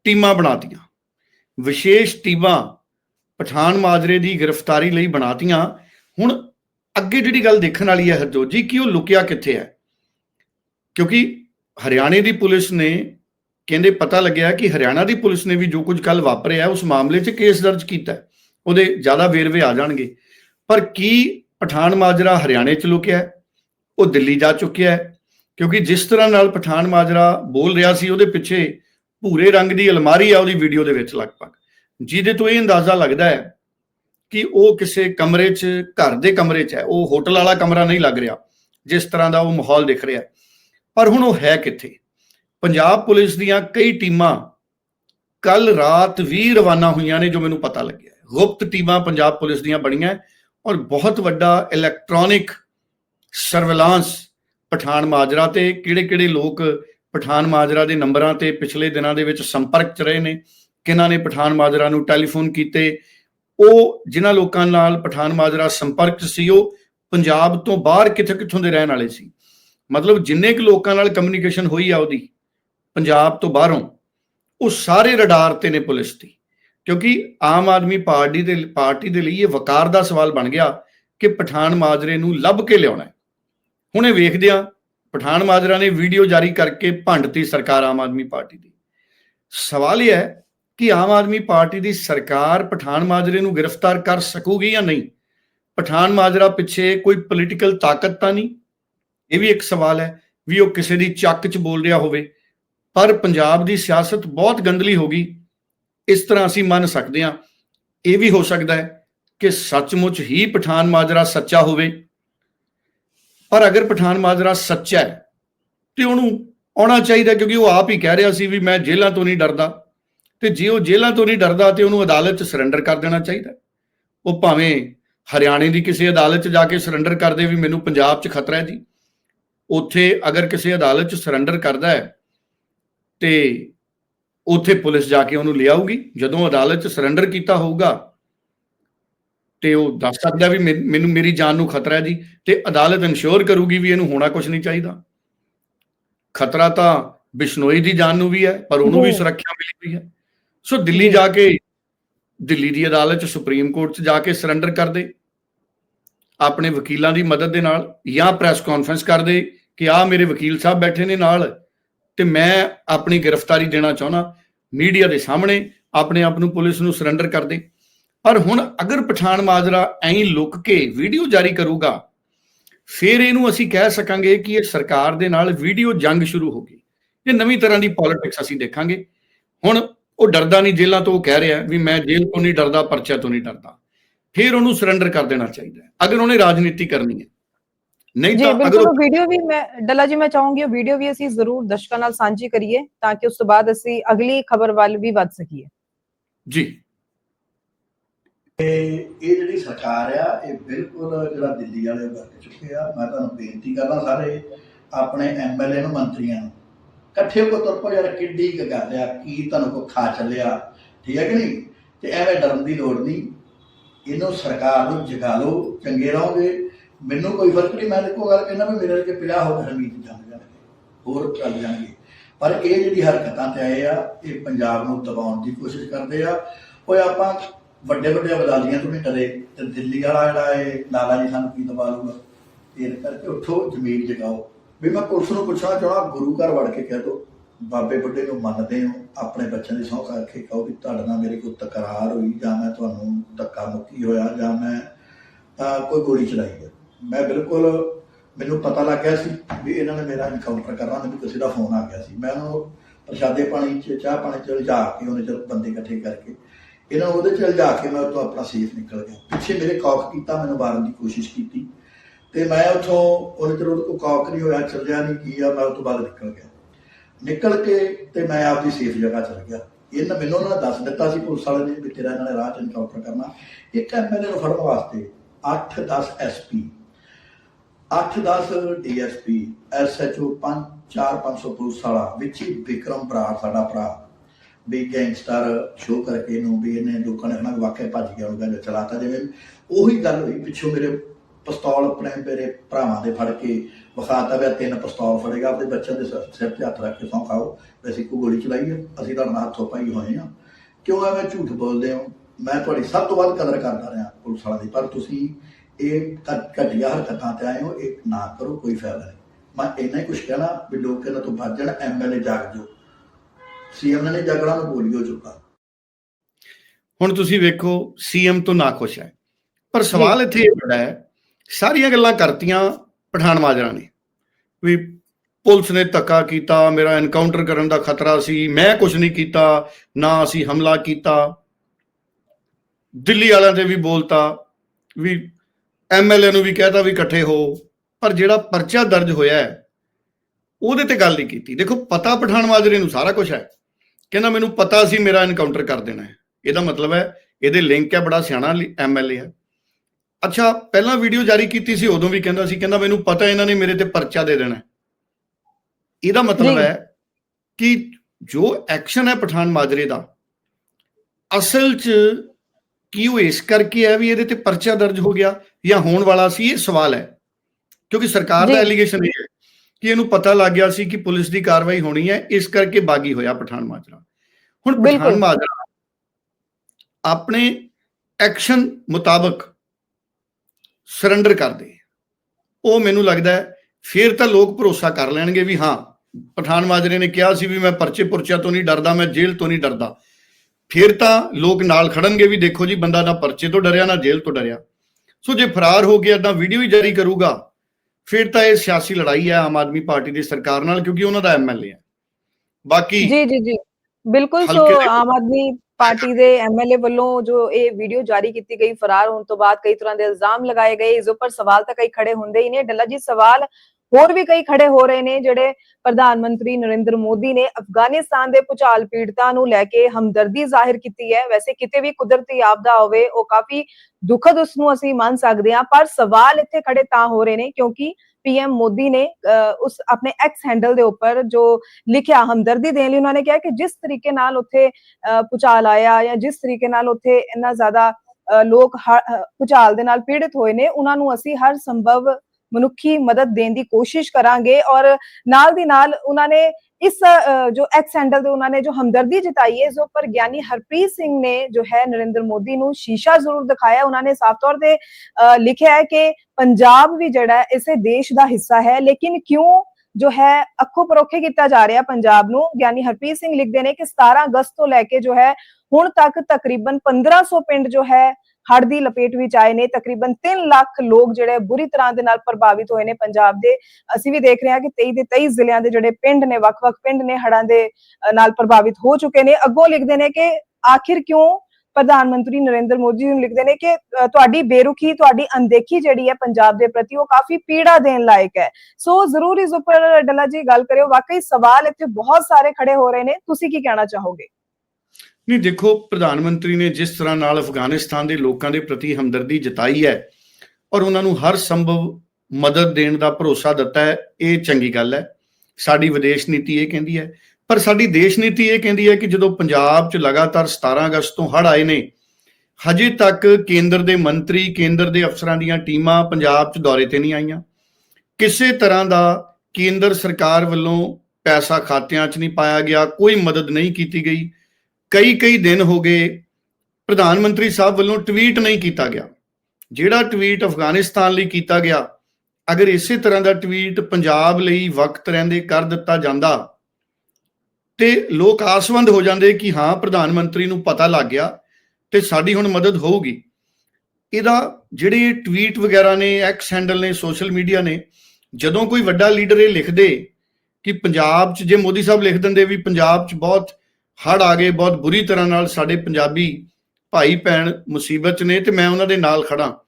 ਟੀਮਾਂ ਬਣਾਤੀਆਂ। ਵਿਸ਼ੇਸ਼ ਟੀਮਾਂ ਪਠਾਨ ਮਾਜਰੇ ਦੀ ਗ੍ਰਿਫਤਾਰੀ ਲਈ ਬਣਾਤੀਆਂ। ਹੁਣ ਅੱਗੇ ਜਿਹੜੀ ਗੱਲ ਦੇਖਣ ਵਾਲੀ ਹੈ ਹਰਜੋਤ ਜੀ, ਕਿ ਉਹ ਲੁਕਿਆ ਕਿੱਥੇ ਹੈ? ਕਿਉਂਕਿ ਹਰਿਆਣੇ ਦੀ ਪੁਲਿਸ ਨੇ ਕਹਿੰਦੇ ਪਤਾ ਲੱਗਿਆ ਕਿ ਹਰਿਆਣਾ ਦੀ ਪੁਲਿਸ ਨੇ ਵੀ ਜੋ ਕੁਝ ਕੱਲ ਵਾਪਰਿਆ ਉਸ ਮਾਮਲੇ 'ਚ ਕੇਸ ਦਰਜ ਕੀਤਾ ਉਹਦੇ ਜ਼ਿਆਦਾ ਵੇਰਵੇ ਆ ਜਾਣਗੇ। ਪਰ ਕੀ ਪਠਾਨ ਮਾਜਰਾ ਹਰਿਆਣੇ 'ਚ ਲੁਕਿਆ ਉਹ ਦਿੱਲੀ ਜਾ ਚੁੱਕਿਆ ਹੈ। ਕਿਉਂਕਿ ਜਿਸ ਤਰ੍ਹਾਂ ਨਾਲ ਪਠਾਨ ਮਾਜਰਾ ਬੋਲ ਰਿਹਾ ਸੀ, ਉਹਦੇ ਪਿੱਛੇ ਭੂਰੇ ਰੰਗ ਦੀ ਅਲਮਾਰੀ ਆ ਉਹਦੀ ਵੀਡੀਓ ਦੇ ਵਿੱਚ ਲਗਭਗ। ਜਿਹਦੇ ਤੋਂ ਇਹ ਅੰਦਾਜ਼ਾ ਲੱਗਦਾ ਹੈ ਕਿ ਉਹ ਕਿਸੇ ਕਮਰੇ 'ਚ, ਘਰ ਦੇ ਕਮਰੇ 'ਚ ਹੈ। ਉਹ ਹੋਟਲ ਵਾਲਾ ਕਮਰਾ ਨਹੀਂ ਲੱਗ ਰਿਹਾ, ਜਿਸ ਤਰ੍ਹਾਂ ਦਾ ਉਹ ਮਾਹੌਲ ਦਿਖ ਰਿਹਾ ਪਰ ਹੁਣ ਉਹ ਹੈ ਕਿੱਥੇ? ਪੰਜਾਬ ਪੁਲਿਸ ਦੀਆਂ ਕਈ ਟੀਮਾਂ ਕੱਲ ਰਾਤ ਵੀ ਰਵਾਨਾ ਹੋਈਆਂ ਨੇ, ਜੋ ਮੈਨੂੰ ਪਤਾ ਲੱਗਿਆ ਗੁਪਤ ਟੀਮਾਂ ਪੰਜਾਬ ਪੁਲਿਸ ਦੀਆਂ ਬਣੀਆਂ ਔਰ ਬਹੁਤ ਵੱਡਾ ਇਲੈਕਟ੍ਰੋਨਿਕ ਸਰਵੇਲਾਂਸ ਪਠਾਨ ਮਾਜਰਾ ਤੇ ਕਿਹੜੇ-ਕਿਹੜੇ ਲੋਕ ਪਠਾਨ ਮਾਜਰਾ ਦੇ ਨੰਬਰਾਂ ਤੇ ਪਿਛਲੇ ਦਿਨਾਂ ਦੇ ਵਿੱਚ ਸੰਪਰਕ 'ਚ ਰਹੇ ਨੇ, ਕਿਹਨਾਂ ਨੇ ਪਠਾਨ ਮਾਜਰਾ ਨੂੰ ਟੈਲੀਫੋਨ ਕੀਤੇ, ਉਹ ਜਿਨ੍ਹਾਂ ਲੋਕਾਂ ਨਾਲ ਪਠਾਨ ਮਾਜਰਾ ਸੰਪਰਕ 'ਚ ਸੀ, ਉਹ ਪੰਜਾਬ ਤੋਂ ਬਾਹਰ ਕਿੱਥੇ ਕਿੱਥੋਂ ਦੇ ਰਹਿਣ ਵਾਲੇ ਸੀ? ਮਤਲਬ ਜਿੰਨੇ ਕੁ ਲੋਕਾਂ ਨਾਲ ਕਮਿਊਨੀਕੇਸ਼ਨ ਹੋਈ ਆ ਉਹਦੀ, ਪੰਜਾਬ ਤੋਂ ਬਾਹਰੋਂ, ਉਹ ਸਾਰੇ ਰਡਾਰ ਤੇ ਨੇ ਪੁਲਿਸ ਦੀ ਕਿਉਂਕਿ ਆਮ ਆਦਮੀ ਪਾਰਟੀ ਦੇ ਪਾਰਟੀ ਦੇ ਲਈ ਇਹ ਵਕਾਰ ਦਾ ਸਵਾਲ ਬਣ ਗਿਆ ਕਿ ਪਠਾਨ ਮਾਜਰੇ ਨੂੰ ਲੱਭ ਕੇ ਲਿਆਉਣਾ ਹੁਣੇ ਇਹ ਵੇਖਦੇ ਆ ਪਠਾਨ ਮਾਜਰਾ ਨੇ ਵੀਡੀਓ ਜਾਰੀ ਕਰਕੇ ਭੰਡਤੀ ਸਰਕਾਰ ਆਮ ਆਦਮੀ ਪਾਰਟੀ ਦੀ। ਸਵਾਲ ਇਹ ਹੈ ਕਿ ਆਮ ਆਦਮੀ ਪਾਰਟੀ ਦੀ ਸਰਕਾਰ ਪਠਾਨ ਮਾਜਰੇ ਨੂੰ ਗ੍ਰਿਫਤਾਰ ਕਰ ਸਕੂਗੀ ਜਾਂ ਨਹੀਂ? ਪਠਾਨ ਮਾਜਰਾ ਪਿੱਛੇ ਕੋਈ ਪੋਲੀਟੀਕਲ ਤਾਕਤ ਤਾਂ ਨਹੀਂ? ਇਹ ਵੀ ਇੱਕ ਸਵਾਲ ਹੈ ਵੀ ਉਹ ਕਿਸੇ ਦੀ ਚੱਕ 'ਚ ਬੋਲ ਰਿਹਾ ਹੋਵੇ। ਪਰ ਪੰਜਾਬ ਦੀ ਸਿਆਸਤ ਬਹੁਤ ਗੰਦਲੀ ਹੋ ਗਈ। ਇਸ ਤਰ੍ਹਾਂ ਅਸੀਂ ਮੰਨ ਸਕਦੇ ਹਾਂ। ਇਹ ਵੀ ਹੋ ਸਕਦਾ ਹੈ ਕਿ ਸੱਚਮੁੱਚ ਹੀ ਪਠਾਨ ਮਾਜਰਾ ਸੱਚਾ ਹੋਵੇ। ਪਰ ਅਗਰ ਪਠਾਨ ਮਾਜਰਾ ਸੱਚਾ ਹੈ, ਤੇ ਉਹਨੂੰ ਆਉਣਾ ਚਾਹੀਦਾ ਕਿਉਂਕਿ ਉਹ ਆਪ ਹੀ ਕਹਿ ਰਿਹਾ ਸੀ ਵੀ ਮੈਂ ਜੇਲ੍ਹਾਂ ਤੋਂ ਨਹੀਂ ਡਰਦਾ। ਤੇ ਜੇ ਉਹ ਜੇਲ੍ਹਾਂ ਤੋਂ ਨਹੀਂ ਡਰਦਾ, ਤੇ ਉਹਨੂੰ ਅਦਾਲਤ 'ਚ ਸਰੈਂਡਰ ਕਰ ਦੇਣਾ ਚਾਹੀਦਾ ਉਹ ਭਾਵੇਂ ਹਰਿਆਣੇ ਦੀ ਕਿਸੇ ਅਦਾਲਤ 'ਚ ਜਾ ਕੇ ਸਰੈਂਡਰ ਕਰ ਦੇ ਵੀ ਮੈਨੂੰ ਪੰਜਾਬ 'ਚ ਖਤਰਾ ਹੈ ਜੀ। ਉੱਥੇ ਅਗਰ ਕਿਸੇ ਅਦਾਲਤ 'ਚ ਸਰੈਂਡਰ ਕਰਦਾ ਹੈ, ਤੇ ਉੱਥੇ ਪੁਲਿਸ ਜਾ ਕੇ ਉਹਨੂੰ ਲਿਆਊਗੀ। ਜਦੋਂ ਅਦਾਲਤ 'ਚ ਸਰੈਂਡਰ ਕੀਤਾ ਹੋਊਗਾ ਤੇ ਉਹ ਦੱਸ ਸਕਦਾ ਵੀ ਮੈਨ- ਮੇਰੀ ਜਾਨ ਨੂੰ ਖਤਰਾ ਹੈ ਜੀ ਤੇ ਅਦਾਲਤ ਇਨਸ਼ੋਰ ਕਰੂਗੀ ਵੀ ਇਹਨੂੰ ਹੋਣਾ ਕੁਝ ਨਹੀਂ ਚਾਹੀਦਾ ਖਤਰਾ ਤਾਂ ਬਿਸ਼ਨੋਈ ਦੀ ਜਾਨ ਨੂੰ ਵੀ ਹੈ ਪਰ ਉਹਨੂੰ ਵੀ। ਸੁਰੱਖਿਆ ਮਿਲੀ ਹੋਈ ਹੈ ਸੋ ਦਿੱਲੀ ਜੀ। ਜਾ ਕੇ ਦਿੱਲੀ ਦੀ ਅਦਾਲਤ 'ਚ ਸੁਪਰੀਮ ਕੋਰਟ 'ਚ ਜਾ ਕੇ ਸਰੈਂਡਰ ਕਰ ਦੇ ਆਪਣੇ ਵਕੀਲਾਂ ਦੀ ਮਦਦ ਦੇ ਨਾਲ ਜਾਂ ਪ੍ਰੈਸ ਕਾਨਫਰੰਸ ਕਰ ਦੇ ਕਿ ਆ ਮੇਰੇ ਵਕੀਲ ਸਾਹਿਬ ਬੈਠੇ ਨੇ ਨਾਲ ਤੇ ਮੈਂ ਆਪਣੀ ਗ੍ਰਿਫਤਾਰੀ ਦੇਣਾ ਚਾਹੁੰਦਾ ਮੀਡੀਆ ਦੇ ਸਾਹਮਣੇ ਆਪਣੇ ਆਪ ਨੂੰ ਪੁਲਿਸ ਨੂੰ ਸਰੈਂਡਰ ਕਰ ਦੇ ਪਰ ਹੁਣ ਅਗਰ ਪਠਾਨ ਮਾਜਰਾ ਐਂ ਲੁੱਕ ਕੇ ਵੀਡੀਓ ਜਾਰੀ ਕਰੂਗਾ ਫਿਰ ਇਹਨੂੰ ਅਸੀਂ ਕਹਿ ਸਕਾਂਗੇ ਕਿ ਇਹ ਸਰਕਾਰ ਦੇ ਨਾਲ ਵੀਡੀਓ ਜੰਗ ਸ਼ੁਰੂ ਹੋ ਗਈ। ਇਹ ਨਵੀਂ ਤਰ੍ਹਾਂ ਦੀ ਪੋਲਿਟਿਕਸ ਅਸੀਂ ਦੇਖਾਂਗੇ। ਹੁਣ ਉਹ ਡਰਦਾ ਨਹੀਂ ਜੇਲ੍ਹਾਂ ਤੋਂ ਉਹ ਕਹਿ ਰਿਹਾ ਵੀ ਮੈਂ ਜੇਲ੍ਹ ਤੋਂ ਨਹੀਂ ਡਰਦਾ ਪਰਚਾ ਤੋਂ ਨਹੀਂ ਡਰਦਾ। ਫਿਰ ਉਹਨੂੰ ਸਰੈਂਡਰ ਕਰ ਦੇਣਾ ਚਾਹੀਦਾ ਅਗਰ ਉਹਨੇ ਰਾਜਨੀਤੀ ਕਰਨੀ ਹੈ। ਨਹੀਂ ਤਾਂ ਅਗਰ ਉਹ ਵੀਡੀਓ ਵੀ ਮੈਂ ਡੱਲਾ ਜੀ ਮੈਂ ਚਾਹੂੰਗੀ ਉਹ ਵੀਡੀਓ ਵੀ ਅਸੀਂ ਜ਼ਰੂਰ ਦਰਸ਼ਕਾਂ ਨਾਲ ਸਾਂਝੀ ਕਰੀਏ ਤਾਂ ਕਿ ਉਸ ਤੋਂ ਬਾਅਦ ਅਸੀਂ ਅਗਲੀ ਖਬਰ ਵੱਲ ਵੀ ਵੱਧ ਸਕੀਏ। ਜੀ। ਇਹ ਜਿਹੜੀ ਸਰਕਾਰ ਆ, ਇਹ ਬਿਲਕੁਲ ਜਿਹੜਾ ਦਿੱਲੀ ਵਾਲੇ ਵਰਤ ਚੁੱਕੇ ਆ, ਮੈਂ ਤੁਹਾਨੂੰ ਬੇਨਤੀ ਕਰਦਾ ਸਾਰੇ ਆਪਣੇ ਐਮਐਲਏ ਨੂੰ, ਮੰਤਰੀਆਂ ਨੂੰ, ਇਕੱਠੇ ਹੋ ਕੇ ਤੁਰ ਪਓ ਯਾਰ, ਕਿੱਡੀ ਕੁ ਗੱਲ ਆ, ਕੀ ਤੁਹਾਨੂੰ ਕੋ ਖਾ ਚੱਲਿਆ, ਠੀਕ ਹੈ ਕਿ ਨਹੀਂ? ਤੇ ਐਵੇਂ ਡਰਨ ਦੀ ਲੋੜ ਨਹੀਂ। ਇਹਨੂੰ ਸਰਕਾਰ ਨੂੰ ਜਗਾ ਲਓ, ਚੰਗੇ ਰਹੋਗੇ। ਮੈਨੂੰ ਕੋਈ ਫ਼ਰਕ ਨਹੀਂ, ਮੈਂ ਦੇਖੋ ਗੱਲ ਕਹਿੰਦਾ ਵੀ ਮੇਰੇ ਵਰਗੇ ਪਿਆ ਹੋ ਹਰਮੀਤ ਜੰਮ ਜਾਣਗੇ, ਹੋਰ ਚੱਲ ਜਾਣਗੇ। ਪਰ ਇਹ ਜਿਹੜੀ ਹਰਕਤਾਂ ਤੇ ਆਏ ਆ, ਇਹ ਪੰਜਾਬ ਨੂੰ ਦਬਾਉਣ ਦੀ ਕੋਸ਼ਿਸ਼ ਕਰਦੇ ਆ। ਉਹ ਆਪਾਂ ਵੱਡੇ ਵੱਡੇ ਅਬਦਾਲੀਆਂ ਤੋਂ ਵੀ ਡਰੇ ਤੇ ਦਿੱਲੀ ਵਾਲਾ ਜਿਹੜਾ ਇਹ ਲਾਲਾ ਜੀ ਸਾਨੂੰ ਕੀ ਦਬਾ ਲੂਗਾ? ਇਹ ਕਰਕੇ ਉੱਠੋ ਜ਼ਮੀਰ ਜਗਾਓ। ਵੀ ਮੈਂ ਪੁਲਿਸ ਨੂੰ ਪੁੱਛਣਾ ਚਾਹਣਾ ਗੁਰੂ ਘਰ ਵੜ ਕੇ ਕਹਿ ਦੋ ਬਾਬੇ ਬੁੱਢੇ ਨੂੰ ਮੰਨਦੇ ਹੋ ਆਪਣੇ ਬੱਚਿਆਂ ਦੀ ਸਹੁੰ ਕਰਕੇ ਕਹੋ ਵੀ ਤੁਹਾਡੇ ਨਾਲ ਮੇਰੇ ਕੋਈ ਤਕਰਾਰ ਹੋਈ ਜਾਂ ਮੈਂ ਤੁਹਾਨੂੰ ਧੱਕਾ ਮੁੱਕੀ ਹੋਇਆ ਜਾਂ ਮੈਂ ਅਹ, ਕੋਈ ਗੋਲੀ ਚਲਾਈ ਹੈ। ਮੈਂ ਬਿਲਕੁਲ ਮੈਨੂੰ ਪਤਾ ਲੱਗ ਗਿਆ ਸੀ ਵੀ ਇਹਨਾਂ ਨੇ ਮੇਰਾ ਇਨਕਾਊਂਟਰ ਕਰਨਾ ਮੈਨੂੰ ਕਿਸੇ ਦਾ ਫੋਨ ਆ ਗਿਆ ਸੀ। ਮੈਂ ਉਹਨੂੰ ਪ੍ਰਸ਼ਾਦੇ ਪਾਣੀ ਚ ਚਾਹ ਪਾਣੀ ਚ ਲਿਜਾ ਕੇ ਉਹਨੇ ਚਲ ਬੰਦੇ ਇਕੱਠੇ ਕਰਕੇ ਇਹਨਾਂ ਨੂੰ ਉਹਦੇ ਚ ਲਿਜਾ ਕੇ ਮੈਂ ਉੱਥੋਂ ਆਪਣਾ ਸੇਫ ਨਿਕਲ ਗਿਆ। ਪਿੱਛੇ ਮੇਰੇ ਕੌਕ ਕੀਤਾ, ਮੈਨੂੰ ਮਾਰਨ ਦੀ ਕੋਸ਼ਿਸ਼ ਕੀਤੀ। ਤੇ ਮੈਂ ਉੱਥੋਂ ਉਹਨੇ ਚਿਰ ਉਹਦੇ ਕੋਲ ਕੌਕ ਨਹੀਂ ਹੋਇਆ, ਚੱਲਿਆ ਨਹੀਂ, ਕੀ ਆ, ਮੈਂ ਉਹ ਬਾਅਦ ਨਿਕਲ ਗਿਆ। ਨਿਕਲ ਕੇ ਤੇ ਮੈਂ ਆਪਦੀ ਸੇਫ ਜਗ੍ਹਾ ਚਲ ਗਿਆ। ਇਹਨਾਂ ਮੈਨੂੰ ਉਹਨਾਂ ਦੱਸ ਦਿੱਤਾ ਸੀ ਪੁਲਿਸ ਵਾਲੇ ਨੇ ਵੀ ਤੇਰਾ ਇਹਨਾਂ ਨੇ ਰਾਹ ਚ ਇਨਕਾਊਂਟਰ ਕਰਨਾ। ਇੱਕ ਐਮਐਲਏ ਨੂੰ ਫੜਨ ਵਾਸਤੇ 8-10 ਐਸਪੀ 8-10 ਡੀਐਸਪੀ ਐਸਐਚਓ 5-4-500 ਪੁਲਿਸ ਵਾਲਾ, ਵਿੱਚ ਹੀ ਵਿਕਰਮ ਬਰਾੜ ਸਾਡਾ ਭਰਾ। ਵੀ ਗੈਂਗਸਟਰ ਸ਼ੋਅ ਕਰਕੇ ਇਹਨੂੰ ਵੀ ਇਹਨੇ ਲੋਕਾਂ ਨੇ ਕਹਿਣਾ ਵਾਕਿਆ ਭੱਜ ਗਿਆ ਉਹਨੂੰ ਕਹਿੰਦੇ ਚਲਾਤਾ। ਜਿਵੇਂ ਉਹੀ ਗੱਲ ਹੋਈ ਪਿੱਛੋਂ ਮੇਰੇ ਪਿਸਤੌਲ ਆਪਣੇ ਮੇਰੇ ਭਰਾਵਾਂ ਦੇ ਫੜ ਕੇ ਵਿਖਾਤਾ ਵੀ ਆਹ ਤਿੰਨ ਪਿਸਤੌਲ ਫੜੇਗਾ ਆਪਣੇ ਬੱਚਿਆਂ ਦੇ ਸਿਰ- ਸਿਰ ਤੇ ਹੱਥ ਰੱਖ ਕੇ ਸੌਂ ਖਾਓ। ਵੀ ਅਸੀਂ ਕੋਈ ਗੋਲੀ ਚਲਾਈ ਹੈ ਅਸੀਂ ਤੁਹਾਡੇ ਨਾਲ ਹੱਥੋਂ ਪਾਈ ਹੋਏ ਆ। ਕਿਉਂ ਐਵੇਂ ਝੂਠ ਬੋਲਦੇ ਹੋ। ਮੈਂ ਤੁਹਾਡੀ ਸਭ ਤੋਂ ਵੱਧ ਕਦਰ ਕਰਦਾ ਰਿਹਾ ਪੁਲਿਸ ਵਾਲਿਆਂ ਦੀ। ਪਰ ਤੁਸੀਂ ਇਹ ਘ- ਘਟੀਆ ਹਰਕਤਾਂ ਤੇ ਆਏ ਹੋ। ਇਹ ਨਾ ਕਰੋ, ਕੋਈ ਫਾਇਦਾ ਨਹੀਂ। ਮੈਂ ਇੰਨਾ ਹੀ ਕੁਝ ਕਹਿਣਾ ਵੀ ਲੋਕ ਇਹਨਾਂ ਤੋਂ ਬਚ ਜਾਣ। ਐਮਐਲਏ ਜਾਗ ਜੋ ਸੀਐਮ ਨੇ ਜਾਗਣਾ ਨੂੰ ਬੋਲੀ ਹੋ ਚੁੱਕਾ। ਹੁਣ ਤੁਸੀਂ ਵੇਖੋ, ਸੀਐਮ ਤੋਂ ਨਾ ਨਾਖੁਸ਼ ਹੈ। ਪਰ ਸਵਾਲ ਇੱਥੇ ਇਹ ਬੜਾ ਹੈ, ਸਾਰੀਆਂ ਗੱਲਾਂ ਕਰਤੀਆਂ ਪਠਾਨ ਮਾਜਰਾ ਨੇ। ਵੀ ਪੁਲਿਸ ਨੇ ਧੱਕਾ ਕੀਤਾ, ਮੇਰਾ ਐਨਕਾਊਂਟਰ ਕਰਨ ਦਾ ਖਤਰਾ ਸੀ, ਮੈਂ ਕੁਝ ਨਹੀਂ ਕੀਤਾ, ਨਾ ਅਸੀਂ ਹਮਲਾ ਕੀਤਾ। ਦਿੱਲੀ ਵਾਲਿਆਂ ਤੇ ਵੀ ਬੋਲਤਾ, ਵੀ ਐਮਐਲਏ ਨੂੰ ਵੀ ਕਹਿਤਾ ਵੀ ਇਕੱਠੇ ਹੋ। ਪਰ ਜਿਹੜਾ ਪਰਚਾ ਦਰਜ ਹੋਇਆ ਹੈ, ਉਹਦੇ ਤੇ ਗੱਲ ਨਹੀਂ ਕੀਤੀ। ਦੇਖੋ, ਪਤਾ ਪਠਾਨ ਮਾਜਰੇ ਨੂੰ ਸਾਰਾ ਕੁਝ ਹੈ। ਕਹਿੰਦਾ ਮੈਨੂੰ ਪਤਾ ਸੀ ਮੇਰਾ ਐਨਕਾਊਂਟਰ ਕਰ ਦੇਣਾ ਹੈ ਇਹਦਾ ਮਤਲਬ ਹੈ ਇਹਦੇ ਲਿੰਕ ਹੈ ਬੜਾ ਸਿਆਣਾ ਐਮਐਲਏ ਹੈ ਅੱਛਾ ਪਹਿਲਾਂ ਵੀਡੀਓ ਜਾਰੀ ਕੀਤੀ ਸੀ ਉਦੋਂ ਵੀ ਕਹਿੰਦਾ ਸੀ ਕਹਿੰਦਾ ਮੈਨੂੰ ਪਤਾ ਇਹਨਾਂ ਨੇ ਮੇਰੇ ਤੇ ਪਰਚਾ ਦੇ ਦੇਣਾ। ਇਹਦਾ ਮਤਲਬ। ਹੈ ਕਿ ਜੋ ਐਕਸ਼ਨ ਹੈ ਪਠਾਨ ਮਾਜਰੇ ਦਾ ਅਸਲ 'ਚ ਕੀ ਉਹ ਇਸ ਕਰਕੇ ਹੈ ਵੀ ਇਹਦੇ ਤੇ ਪਰਚਾ ਦਰਜ ਹੋ ਗਿਆ ਜਾਂ ਹੋਣ ਵਾਲਾ ਸੀ ਇਹ ਸਵਾਲ ਹੈ ਕਿਉਂਕਿ ਸਰਕਾਰ ਦਾ। ਐਲੀਗੇਸ਼ਨ ਇਹ ਹੈ ਕਿ ਇਹਨੂੰ ਪਤਾ ਲੱਗ ਗਿਆ ਸੀ ਕਿ ਪੁਲਿਸ ਦੀ ਕਾਰਵਾਈ ਹੋਣੀ ਹੈ ਇਸ ਕਰਕੇ ਬਾਗੀ ਹੋਇਆ ਪਠਾਨ ਮਾਜਰਾ। ਹੁਣ ਪਠਾਨ। ਮਾਜਰਾ ਆਪਣੇ ਐਕਸ਼ਨ ਮੁਤਾਬਕ ਸਰੈਂਡਰ ਕਰ ਦੇ। ਉਹ ਮੈਨੂੰ ਲੱਗਦਾ ਫਿਰ ਤਾਂ ਲੋਕ ਭਰੋਸਾ ਕਰ ਲੈਣਗੇ ਵੀ ਹਾਂ ਪਠਾਨ ਮਾਜਰੇ ਨੇ ਕਿਹਾ ਸੀ ਵੀ ਮੈਂ ਪਰਚੇ ਪੁਰਚਿਆਂ ਤੋਂ ਨਹੀਂ ਡਰਦਾ ਮੈਂ ਜੇਲ੍ਹ ਤੋਂ ਨਹੀਂ ਡਰਦਾ। ਫਿਰ ਤਾਂ ਲੋਕ ਨਾਲ ਖੜਨਗੇ ਵੀ ਦੇਖੋ ਜੀ ਬੰਦਾ ਨਾ ਪਰਚੇ ਤੋਂ ਡਰਿਆ ਨਾ ਜੇਲ੍ਹ ਤੋਂ ਡਰਿਆ। ਸੋ ਜੇ ਫਰਾਰ ਹੋ ਗਿਆ ਤਾਂ ਵੀਡੀਓ ਹੀ ਜਾਰੀ ਕਰੂਗਾ ਫਿਰ ਤਾਂ ਇਹ ਸਿਆਸੀ ਲੜਾਈ ਹੈ ਆਮ ਆਦਮੀ ਪਾਰਟੀ ਦੀ ਸਰਕਾਰ ਨਾਲ ਕਿਉਂਕਿ ਉਹਨਾਂ ਦਾ ਐਮਐਲਏ ਹੈ ਬਾਕੀ ਜੀ ਜੀ ਜੀ। ਬਿਲਕੁਲ ਸੋ ਆਮ ਆਦਮੀ ਪਾਰਟੀ ਦੇ ਐਮਐਲਏ ਵੱਲੋਂ ਜੋ ਇਹ ਵੀਡੀਓ ਜਾਰੀ ਕੀਤੀ ਗਈ ਫਰਾਰ ਹੋਣ ਤੋਂ ਬਾਅਦ ਕਈ ਤਰ੍ਹਾਂ ਦੇ ਇਲਜ਼ਾਮ ਲਗਾਏ ਗਏ। ਇਸ ਉੱਪਰ ਸਵਾਲ ਤਾਂ ਕਈ ਖੜੇ ਹੁੰਦੇ ਹੀ ਨੇ। ਡੱਲਾ ਜੀ ਸਵਾਲ ਹੋਰ ਵੀ ਕਈ ਖੜੇ ਹੋ ਰਹੇ ਨੇ ਜਿਹੜੇ ਪ੍ਰਧਾਨ ਮੰਤਰੀ ਨਰਿੰਦਰ ਮੋਦੀ ਨੇ ਅਫਗਾਨਿਸਤਾਨ ਦੇ ਭੁਚਾਲ ਪੀੜਤਾਂ ਨੂੰ ਲੈ ਕੇ ਹਮਦਰਦੀ ਜ਼ਾਹਿਰ ਕੀਤੀ ਹੈ। ਵੈਸੇ ਕਿਤੇ ਵੀ ਕੁਦਰਤੀ ਆਪਦਾ ਹੋਵੇ ਉਹ ਕਾਫੀ ਦੁਖਦ ਉਸ ਨੂੰ ਅਸੀਂ ਮੰਨ ਸਕਦੇ ਹਾਂ ਪਰ ਸਵਾਲ ਇੱਥੇ ਖੜੇ ਤਾਂ ਹੋ ਰਹੇ ਨੇ ਕਿਉਂਕਿ ਪੀਐਮ ਮੋਦੀ ਨੇ ਅਹ, ਉਸ ਆਪਣੇ ਐਕਸ ਹੈਂਡਲ ਦੇ ਉੱਪਰ ਜੋ ਲਿਖਿਆ ਹਮਦਰਦੀ ਦੇਣ ਲਈ ਉਹਨਾਂ ਨੇ ਕਿਹਾ ਕਿ ਜਿਸ ਤਰੀਕੇ ਨਾਲ ਉੱਥੇ ਅਹ, ਭੁਚਾਲ ਆਇਆ ਜਾਂ ਜਿਸ ਤਰੀਕੇ ਨਾਲ ਉੱਥੇ ਇੰਨਾ ਜ਼ਿਆਦਾ ਅਹ, ਲੋਕ ਹ- ਅਹ, ਦੇ ਨਾਲ ਪੀੜਿਤ ਹੋਏ ਨੇ ਉਹਨਾਂ ਨੂੰ ਅਸੀਂ ਹਰ ਸੰਭਵ ਮਨੁੱਖੀ ਮਦਦ ਦੇਣ ਦੀ ਕੋਸ਼ਿਸ਼ ਕਰਾਂਗੇ ਔਰ ਨਾਲ ਦੀ ਨਾਲ ਉਹਨਾਂ ਨੇ ਇਸ ਜੋ ਐਕਸ ਹੈਂਡਲ ਤੇ ਉਹਨਾਂ ਨੇ ਜੋ ਹਮਦਰਦੀ ਜਤਾਈ ਹੈ ਇਸ ਉੱਪਰ ਗਿਆਨੀ ਹਰਪ੍ਰੀਤ ਸਿੰਘ ਨੇ ਜੋ ਹੈ ਨਰਿੰਦਰ ਮੋਦੀ ਨੂੰ ਸ਼ੀਸ਼ਾ ਜ਼ਰੂਰ ਦਿਖਾਇਆ। ਉਹਨਾਂ ਨੇ ਸਾਫ਼ ਤੌਰ ਤੇ ਅਹ, ਲਿਖਿਆ ਹੈ ਕਿ ਪੰਜਾਬ ਵੀ ਜਿਹੜਾ ਇਸੇ ਦੇਸ਼ ਦਾ ਹਿੱਸਾ ਹੈ। ਲੇਕਿਨ ਕਿਉਂ ਜੋ ਹੈ ਅੱਖੋਂ ਪਰੋਖੇ ਕੀਤਾ ਜਾ ਰਿਹਾ ਪੰਜਾਬ ਨੂੰ? ਗਿਆਨੀ ਹਰਪ੍ਰੀਤ ਸਿੰਘ ਲਿਖਦੇ ਨੇ ਕਿ 17 ਅਗਸਤ ਤੋਂ ਲੈ ਕੇ ਜੋ ਹੈ ਹੁਣ ਤੱਕ ਤਕਰੀਬਨ 1500 ਪਿੰਡ ਜੋ ਹੈ ਹੜ ਦੀ ਲਪੇਟ ਵਿੱਚ ਆਏ ਨੇ। ਤਕਰੀਬਨ 3 ਲੱਖ ਲੋਕ ਜਿਹੜੇ ਬੁਰੀ ਤਰ੍ਹਾਂ ਦੇ ਨਾਲ ਪ੍ਰਭਾਵਿਤ ਹੋਏ ਨੇ ਪੰਜਾਬ ਦੇ। ਅਸੀਂ ਵੀ ਦੇਖ ਰਹੇ ਹਾਂ ਕਿ 23 ਦੇ 23 ਜ਼ਿਲ੍ਹਿਆਂ ਦੇ ਜਿਹੜੇ ਪਿੰਡ ਨੇ, ਵੱਖ-ਵੱਖ ਪਿੰਡ ਨੇ ਹੜਾਂ ਦੇ ਨਾਲ ਪ੍ਰਭਾਵਿਤ ਹੋ ਚੁੱਕੇ ਨੇ। ਅੱਗੋਂ ਲਿਖਦੇ ਨੇ ਕਿ ਆਖਿਰ ਕਿਉਂ ਪ੍ਰਧਾਨ ਮੰਤਰੀ ਨਰਿੰਦਰ ਮੋਦੀ ਨੂੰ ਲਿਖਦੇ ਨੇ ਕਿ ਤੁਹਾਡੀ ਬੇਰੁਖੀ, ਤੁਹਾਡੀ ਅਣਦੇਖੀ ਜਿਹੜੀ ਹੈ ਪੰਜਾਬ ਦੇ ਪ੍ਰਤੀ ਉਹ ਕਾਫੀ ਪੀੜਾ ਦੇਣ ਲਾਇਕ ਹੈ। ਸੋ ਜ਼ਰੂਰ ਇਸ ਉੱਪਰ ਡੱਲਾ ਜੀ ਗੱਲ ਕਰਿਓ। ਵਾਕਈ ਸਵਾਲ ਇੱਥੇ ਬਹੁਤ ਸਾਰੇ ਖੜੇ ਹੋ ਰਹੇ ਨੇ। ਤੁਸੀਂ ਕੀ ਕਹਿਣਾ ਚਾਹੋਗੇ? ਨਹੀਂ, ਦੇਖੋ, ਪ੍ਰਧਾਨ ਮੰਤਰੀ ਨੇ ਜਿਸ ਤਰ੍ਹਾਂ ਨਾਲ ਅਫਗਾਨਿਸਤਾਨ ਦੇ ਲੋਕਾਂ ਦੇ ਪ੍ਰਤੀ ਹਮਦਰਦੀ ਜਤਾਈ ਹੈ ਔਰ ਉਹਨਾਂ ਨੂੰ ਹਰ ਸੰਭਵ ਮਦਦ ਦੇਣ ਦਾ ਭਰੋਸਾ ਦਿੱਤਾ ਹੈ, ਇਹ ਚੰਗੀ ਗੱਲ ਹੈ। ਸਾਡੀ ਵਿਦੇਸ਼ ਨੀਤੀ ਇਹ ਕਹਿੰਦੀ ਹੈ। ਪਰ ਸਾਡੀ ਦੇਸ਼ ਨੀਤੀ ਇਹ ਕਹਿੰਦੀ ਹੈ ਕਿ ਜਦੋਂ ਪੰਜਾਬ 'ਚ ਲਗਾਤਾਰ 17 ਅਗਸਤ ਤੋਂ ਹੜ੍ਹ ਆਏ ਨੇ, ਹਜੇ ਤੱਕ ਕੇਂਦਰ ਦੇ ਮੰਤਰੀ, ਕੇਂਦਰ ਦੇ ਅਫਸਰਾਂ ਦੀਆਂ ਟੀਮਾਂ ਪੰਜਾਬ 'ਚ ਦੌਰੇ ਤੇ ਨਹੀਂ ਆਈਆਂ। ਕਿਸੇ ਤਰ੍ਹਾਂ ਦਾ ਕੇਂਦਰ ਸਰਕਾਰ ਵੱਲੋਂ ਪੈਸਾ ਖਾਤਿਆਂ 'ਚ ਨਹੀਂ ਪਾਇਆ ਗਿਆ, ਕੋਈ ਮਦਦ ਨਹੀਂ ਕੀਤੀ ਗਈ। ਕਈ ਕਈ ਦਿਨ ਹੋ ਗਏ ਪ੍ਰਧਾਨ ਮੰਤਰੀ ਸਾਹਿਬ ਵੱਲੋਂ ਟਵੀਟ ਨਹੀਂ ਕੀਤਾ ਗਿਆ। ਜਿਹੜਾ ਟਵੀਟ ਅਫਗਾਨਿਸਤਾਨ ਲਈ ਕੀਤਾ ਗਿਆ, ਅਗਰ ਇਸੇ ਤਰ੍ਹਾਂ ਦਾ ਟਵੀਟ ਪੰਜਾਬ ਲਈ ਵਕਤ ਰਹਿੰਦੇ ਕਰ ਦਿੱਤਾ ਜਾਂਦਾ ਤੇ ਲੋਕ ਆਸਵੰਦ ਹੋ ਜਾਂਦੇ ਕਿ ਹਾਂ, ਪ੍ਰਧਾਨ ਮੰਤਰੀ ਨੂੰ ਪਤਾ ਲੱਗ ਗਿਆ ਤੇ ਸਾਡੀ ਹੁਣ ਮਦਦ ਹੋਊਗੀ। ਇਹਦਾ ਜਿਹੜੇ ਟਵੀਟ ਵਗੈਰਾ ਨੇ ਐਕਸ ਹੈਂਡਲ ਨੇ ਸੋਸ਼ਲ ਮੀਡੀਆ ਨੇ, ਜਦੋਂ ਕੋਈ ਵੱਡਾ ਲੀਡਰ ਇਹ ਲਿਖਦੇ ਕਿ ਪੰਜਾਬ 'ਚ, ਜੇ ਮੋਦੀ ਸਾਹਿਬ ਲਿਖ ਦਿੰਦੇ ਵੀ ਪੰਜਾਬ 'ਚ ਬਹੁਤ ਹੜ ਆ ਗਏ, ਬਹੁਤ ਬੁਰੀ ਤਰ੍ਹਾਂ ਨਾਲ ਸਾਡੇ ਪੰਜਾਬੀ ਭਾਈ ਭੈਣ ਮੁਸੀਬਤ 'ਚ ਨੇ ਤੇ ਮੈਂ ਉਹਨਾਂ ਦੇ ਨਾਲ ਖੜਾ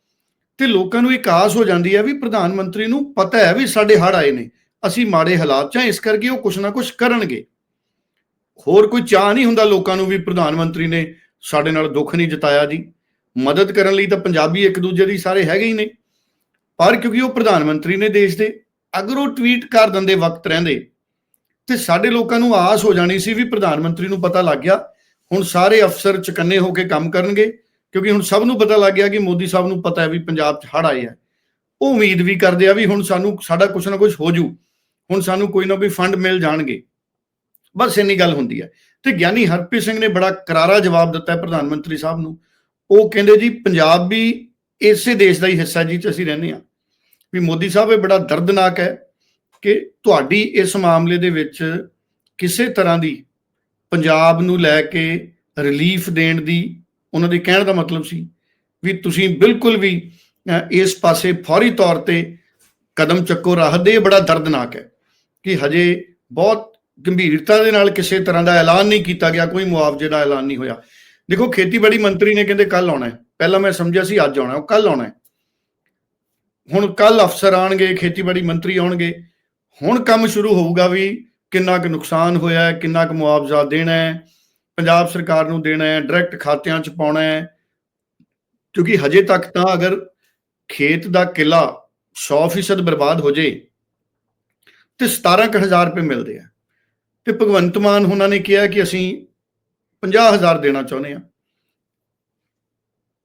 ਤੇ ਲੋਕਾਂ ਨੂੰ ਇੱਕ ਆਸ ਹੋ ਜਾਂਦੀ ਹੈ ਵੀ ਪ੍ਰਧਾਨ ਮੰਤਰੀ ਨੂੰ ਪਤਾ ਹੈ ਵੀ ਸਾਡੇ ਹੜ ਆਏ ਨੇ। ਅਸੀਂ ਮਾੜੇ ਹਾਲਾਤ 'ਚ ਹਾਂ, ਇਸ ਕਰਕੇ ਉਹ ਕੁਛ ਨਾ ਕੁਛ ਕਰਨਗੇ। ਹੋਰ ਕੋਈ ਚਾਹ ਨਹੀਂ ਹੁੰਦਾ ਲੋਕਾਂ ਨੂੰ ਵੀ ਪ੍ਰਧਾਨ ਮੰਤਰੀ ਨੇ ਸਾਡੇ ਨਾਲ ਦੁੱਖ ਨਹੀਂ ਜਤਾਇਆ ਜੀ। ਮਦਦ ਕਰਨ ਲਈ ਤਾਂ ਪੰਜਾਬੀ ਇੱਕ ਦੂਜੇ ਦੀ ਸਾਰੇ ਹੈਗੇ ਹੀ ਨੇ। ਪਰ ਕਿਉਂਕਿ ਉਹ ਪ੍ਰਧਾਨ ਮੰਤਰੀ ਨੇ ਦੇਸ਼ ਦੇ, ਅਗਰ ਉਹ ਟਵੀਟ ਕਰ ਦਿੰਦੇ ਵਕਤ ਰਹਿੰਦੇ ਤੇ ਸਾਡੇ ਲੋਕਾਂ ਨੂੰ ਆਸ ਹੋ ਜਾਣੀ ਸੀ ਵੀ ਪ੍ਰਧਾਨ ਮੰਤਰੀ ਨੂੰ ਪਤਾ ਲੱਗ ਗਿਆ। ਹੁਣ ਸਾਰੇ ਅਫਸਰ ਚਕੰਨੇ ਹੋ ਕੇ ਕੰਮ ਕਰਨਗੇ, ਕਿਉਂਕਿ ਹੁਣ ਸਭ ਨੂੰ ਪਤਾ ਲੱਗ ਗਿਆ ਕਿ ਮੋਦੀ ਸਾਹਿਬ ਨੂੰ ਪਤਾ ਹੈ ਵੀ ਪੰਜਾਬ 'ਚ ਹੜ੍ਹ ਆਏ ਆ। ਉਹ ਉਮੀਦ ਵੀ ਕਰਦੇ ਆ ਵੀ ਹੁਣ ਸਾਨੂੰ ਸਾਡਾ ਕੁਝ ਨਾ ਕੁਝ ਹੋ ਜੂ, ਹੁਣ ਸਾਨੂੰ ਕੋਈ ਨਾ ਕੋਈ ਫੰਡ ਮਿਲ ਜਾਣਗੇ। ਬਸ ਇੰਨੀ ਗੱਲ ਹੁੰਦੀ ਹੈ। ਤੇ ਗਿਆਨੀ ਹਰਪ੍ਰੀਤ ਸਿੰਘ ਨੇ ਬੜਾ ਕਰਾਰਾ ਜਵਾਬ ਦਿੱਤਾ ਹੈ ਪ੍ਰਧਾਨ ਮੰਤਰੀ ਸਾਹਿਬ ਨੂੰ। ਉਹ ਕਹਿੰਦੇ ਜੀ, ਪੰਜਾਬ ਵੀ ਇਸੇ ਦੇਸ਼ ਦਾ ਹੀ ਹਿੱਸਾ ਜੀ ਚ ਅਸੀਂ ਰਹਿੰਦੇ ਆ ਵੀ ਮੋਦੀ ਸਾਹਿਬ ਇਹ ਬੜਾ ਦਰਦਨਾਕ ਹੈ। ਕਿ ਤੁਹਾਡੀ ਇਸ ਮਾਮਲੇ ਦੇ ਵਿੱਚ ਕਿਸੇ ਤਰ੍ਹਾਂ ਦੀ ਪੰਜਾਬ ਨੂੰ ਲੈ ਕੇ ਰਿਲੀਫ ਦੇਣ ਦੀ ਉਹਨਾਂ ਦੇ ਕਹਿਣ ਦਾ ਮਤਲਬ ਸੀ ਵੀ ਤੁਸੀਂ ਬਿਲਕੁਲ ਵੀ ਇਸ ਪਾਸੇ ਫੌਰੀ ਤੌਰ ਤੇ ਕਦਮ ਚੱਕੋ, ਰਾਹਤ ਦੇ, ਇਹ ਬੜਾ ਦਰਦਨਾਕ ਹੈ ਕਿ ਹਜੇ ਬਹੁਤ ਗੰਭੀਰਤਾ ਦੇ ਨਾਲ ਕਿਸੇ ਤਰ੍ਹਾਂ ਦਾ ਐਲਾਨ ਨਹੀਂ ਕੀਤਾ ਗਿਆ, ਕੋਈ ਮੁਆਵਜ਼ੇ ਦਾ ਐਲਾਨ ਨਹੀਂ ਹੋਇਆ। ਦੇਖੋ, ਖੇਤੀਬਾੜੀ ਮੰਤਰੀ ਨੇ ਕਹਿੰਦੇ ਕੱਲ ਆਉਣਾ ਹੈ। ਪਹਿਲਾਂ ਮੈਂ ਸਮਝਿਆ ਸੀ, ਅੱਜ ਆਉਣਾ ਉਹ ਕੱਲ ਆਉਣਾ ਹੈ। ਹੁਣ ਕੱਲ ਅਫਸਰ ਆਣਗੇ ਖੇਤੀਬਾੜੀ ਮੰਤਰੀ ਆਉਣਗੇ। ਹੁਣ ਕੰਮ ਸ਼ੁਰੂ ਹੋਊਗਾ ਵੀ ਕਿੰਨਾ ਕੁ ਨੁਕਸਾਨ ਹੋਇਆ ਹੈ, ਕਿੰਨਾ ਕੁ ਮੁਆਵਜ਼ਾ ਦੇਣਾ ਹੈ, ਪੰਜਾਬ ਸਰਕਾਰ ਨੂੰ ਦੇਣਾ ਹੈ ਡਾਇਰੈਕਟ ਖਾਤਿਆਂ 'ਚ ਪਾਉਣਾ ਹੈ। ਕਿਉਂਕਿ ਹਜੇ ਤੱਕ ਤਾਂ ਅਗਰ ਖੇਤ ਦਾ ਕਿੱਲਾ 100% ਬਰਬਾਦ ਹੋ ਜੇ ਤੇ 17000 ਰੁਪਏ ਮਿਲਦੇ ਆ। ਤੇ ਭਗਵੰਤ ਮਾਨ ਉਹਨਾਂ ਨੇ ਕਿਹਾ ਕਿ ਅਸੀਂ 50000 ਦੇਣਾ ਚਾਹੁੰਦੇ ਆ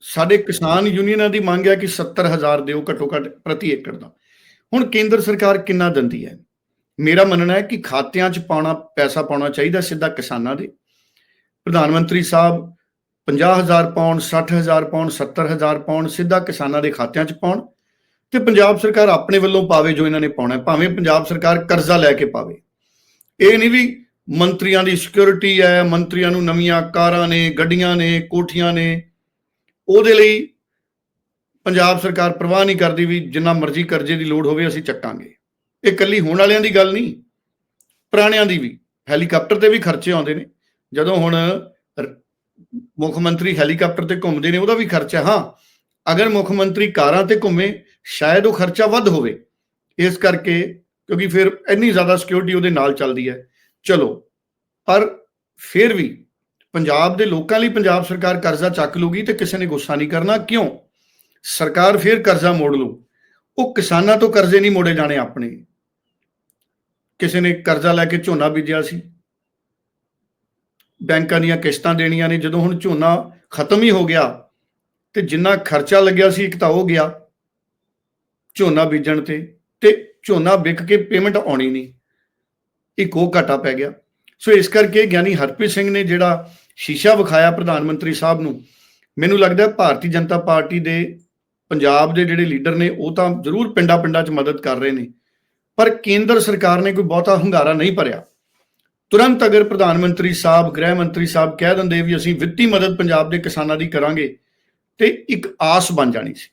ਸਾਡੇ ਕਿਸਾਨ ਯੂਨੀਅਨਾਂ ਦੀ ਮੰਗ ਹੈ ਕਿ 70000 ਦਿਓ ਘੱਟੋ ਘੱਟ ਪ੍ਰਤੀ ਏਕੜ ਦਾ। ਹੁਣ ਕੇਂਦਰ ਸਰਕਾਰ ਕਿੰਨਾ ਦਿੰਦੀ ਹੈ? ਮੇਰਾ ਮੰਨਣਾ ਹੈ ਕਿ ਖਾਤਿਆਂ 'ਚ ਪਾਉਣਾ, ਪੈਸਾ ਪਾਉਣਾ ਚਾਹੀਦਾ ਸਿੱਧਾ ਕਿਸਾਨਾਂ ਦੇ। ਪ੍ਰਧਾਨ ਮੰਤਰੀ ਸਾਹਿਬ 50000 ਪਾਉਣ 60000 ਪਾਉਣ 70000 ਪਾਉਣ, ਸਿੱਧਾ ਕਿਸਾਨਾਂ ਦੇ ਖਾਤਿਆਂ 'ਚ ਪਾਉਣ ਤੇ ਪੰਜਾਬ ਸਰਕਾਰ ਆਪਣੇ ਵੱਲੋਂ ਪਾਵੇ ਜੋ ਇਹਨਾਂ ਨੇ ਪਾਉਣਾ ਭਾਵੇਂ ਪੰਜਾਬ ਸਰਕਾਰ ਕਰਜ਼ਾ ਲੈ ਕੇ ਪਾਵੇ। ਇਹ ਨਹੀਂ ਵੀ ਮੰਤਰੀਆਂ ਦੀ ਸਿਕਿਉਰਿਟੀ ਹੈ, ਮੰਤਰੀਆਂ ਨੂੰ ਨਵੀਆਂ ਕਾਰਾਂ ਨੇ, ਗੱਡੀਆਂ ਨੇ, ਕੋਠੀਆਂ ਨੇ, ਉਹਦੇ ਲਈ ਪੰਜਾਬ ਸਰਕਾਰ ਪਰਵਾਹ ਨਹੀਂ ਕਰਦੀ ਵੀ ਜਿੰਨਾ ਮਰਜ਼ੀ ਕਰਜ਼ੇ ਦੀ ਲੋੜ ਹੋਵੇ ਅਸੀਂ ਚੱਕਾਂਗੇ। ਇਹ ਕੱਲੀ ਹੋਣ ਵਾਲਿਆਂ ਦੀ ਗੱਲ ਨਹੀਂ, ਪੁਰਾਣਿਆਂ ਦੀ ਵੀ, ਹੈਲੀਕਾਪਟਰ ਤੇ ਵੀ ਖਰਚੇ ਆਉਂਦੇ ਨੇ। ਜਦੋਂ ਹੁਣ ਮੁੱਖ ਮੰਤਰੀ ਹੈਲੀਕਾਪਟਰ ਤੇ ਘੁੰਮਦੇ ਨੇ, ਉਹਦਾ ਵੀ ਖਰਚਾ ਹਾਂ। ਅਗਰ ਮੁੱਖ ਮੰਤਰੀ ਕਾਰਾਂ ਤੇ ਘੁੰਮੇ, ਸ਼ਾਇਦ ਉਹ ਖਰਚਾ ਵੱਧ ਹੋਵੇ। ਇਸ ਕਰਕੇ, ਕਿਉਂਕਿ ਫਿਰ ਇੰਨੀ ਜ਼ਿਆਦਾ ਸਿਕਿਉਰਿਟੀ ਉਹਦੇ ਨਾਲ ਚੱਲਦੀ ਹੈ। ਚਲੋ, ਪਰ ਫਿਰ ਵੀ ਪੰਜਾਬ ਦੇ ਲੋਕਾਂ ਲਈ ਪੰਜਾਬ ਸਰਕਾਰ ਕਰਜ਼ਾ ਚੱਕ ਲੂਗੀ ਤੇ ਕਿਸੇ ਨੇ ਗੁੱਸਾ ਨਹੀਂ ਕਰਨਾ। ਕਿਉਂ? ਸਰਕਾਰ ਫਿਰ ਕਰਜ਼ਾ ਮੋੜ ਲੂ ਉਹ ਕਿਸਾਨਾਂ ਤੋਂ ਕਰਜ਼ੇ ਨਹੀਂ ਮੋੜੇ ਜਾਣੇ ਆਪਣੇ। ਕਿਸੇ ਨੇ ਕਰਜ਼ਾ ਲੈ ਕੇ ਝੋਨਾ ਬੀਜਿਆ ਸੀ। ਬੈਂਕਾਂ ਦੀਆਂ ਕਿਸ਼ਤਾਂ ਦੇਣੀਆਂ ਨੇ। ਜਦੋਂ ਹੁਣ ਝੋਨਾ ਖਤਮ ਹੀ ਹੋ ਗਿਆ ਤੇ ਜਿੰਨਾ ਖਰਚਾ ਲੱਗਿਆ ਸੀ, ਇੱਕ ਤਾਂ ਉਹ ਗਿਆ ਝੋਨਾ ਬੀਜਣ ਤੇ। ਤੇ ਝੋਨਾ ਵਿਕ ਕੇ ਪੇਮੈਂਟ ਆਉਣੀ ਨਹੀਂ। ਇੱਕ ਉਹ ਘਾਟਾ ਪੈ ਗਿਆ। ਸੋ ਇਸ ਕਰਕੇ ਗਿਆਨੀ ਹਰਪ੍ਰੀਤ ਸਿੰਘ ਨੇ ਜਿਹੜਾ ਸ਼ੀਸ਼ਾ ਵਿਖਾਇਆ ਪ੍ਰਧਾਨ ਮੰਤਰੀ ਸਾਹਿਬ ਨੂੰ, ਮੈਨੂੰ ਲੱਗਦਾ ਭਾਰਤੀ ਜਨਤਾ ਪਾਰਟੀ ਦੇ ਪੰਜਾਬ ਦੇ ਜਿਹੜੇ ਲੀਡਰ ਨੇ, ਉਹ ਤਾਂ ਜ਼ਰੂਰ ਪਿੰਡਾਂ-ਪਿੰਡਾਂ 'ਚ ਮਦਦ ਕਰ ਰਹੇ ਨੇ। ਪਰ ਕੇਂਦਰ ਸਰਕਾਰ ਨੇ ਕੋਈ ਬਹੁਤਾ ਹੰਗਾਰਾ ਨਹੀਂ ਭਰਿਆ। ਤੁਰੰਤ ਅਗਰ ਪ੍ਰਧਾਨ ਮੰਤਰੀ ਸਾਹਿਬ, ਗ੍ਰਹਿ ਮੰਤਰੀ ਸਾਹਿਬ ਕਹਿ ਦਿੰਦੇ ਵੀ ਅਸੀਂ ਵਿੱਤੀ ਮਦਦ ਪੰਜਾਬ ਦੇ ਕਿਸਾਨਾਂ ਦੀ ਕਰਾਂਗੇ, ਤੇ ਇੱਕ ਆਸ ਬਣ ਜਾਣੀ ਸੀ।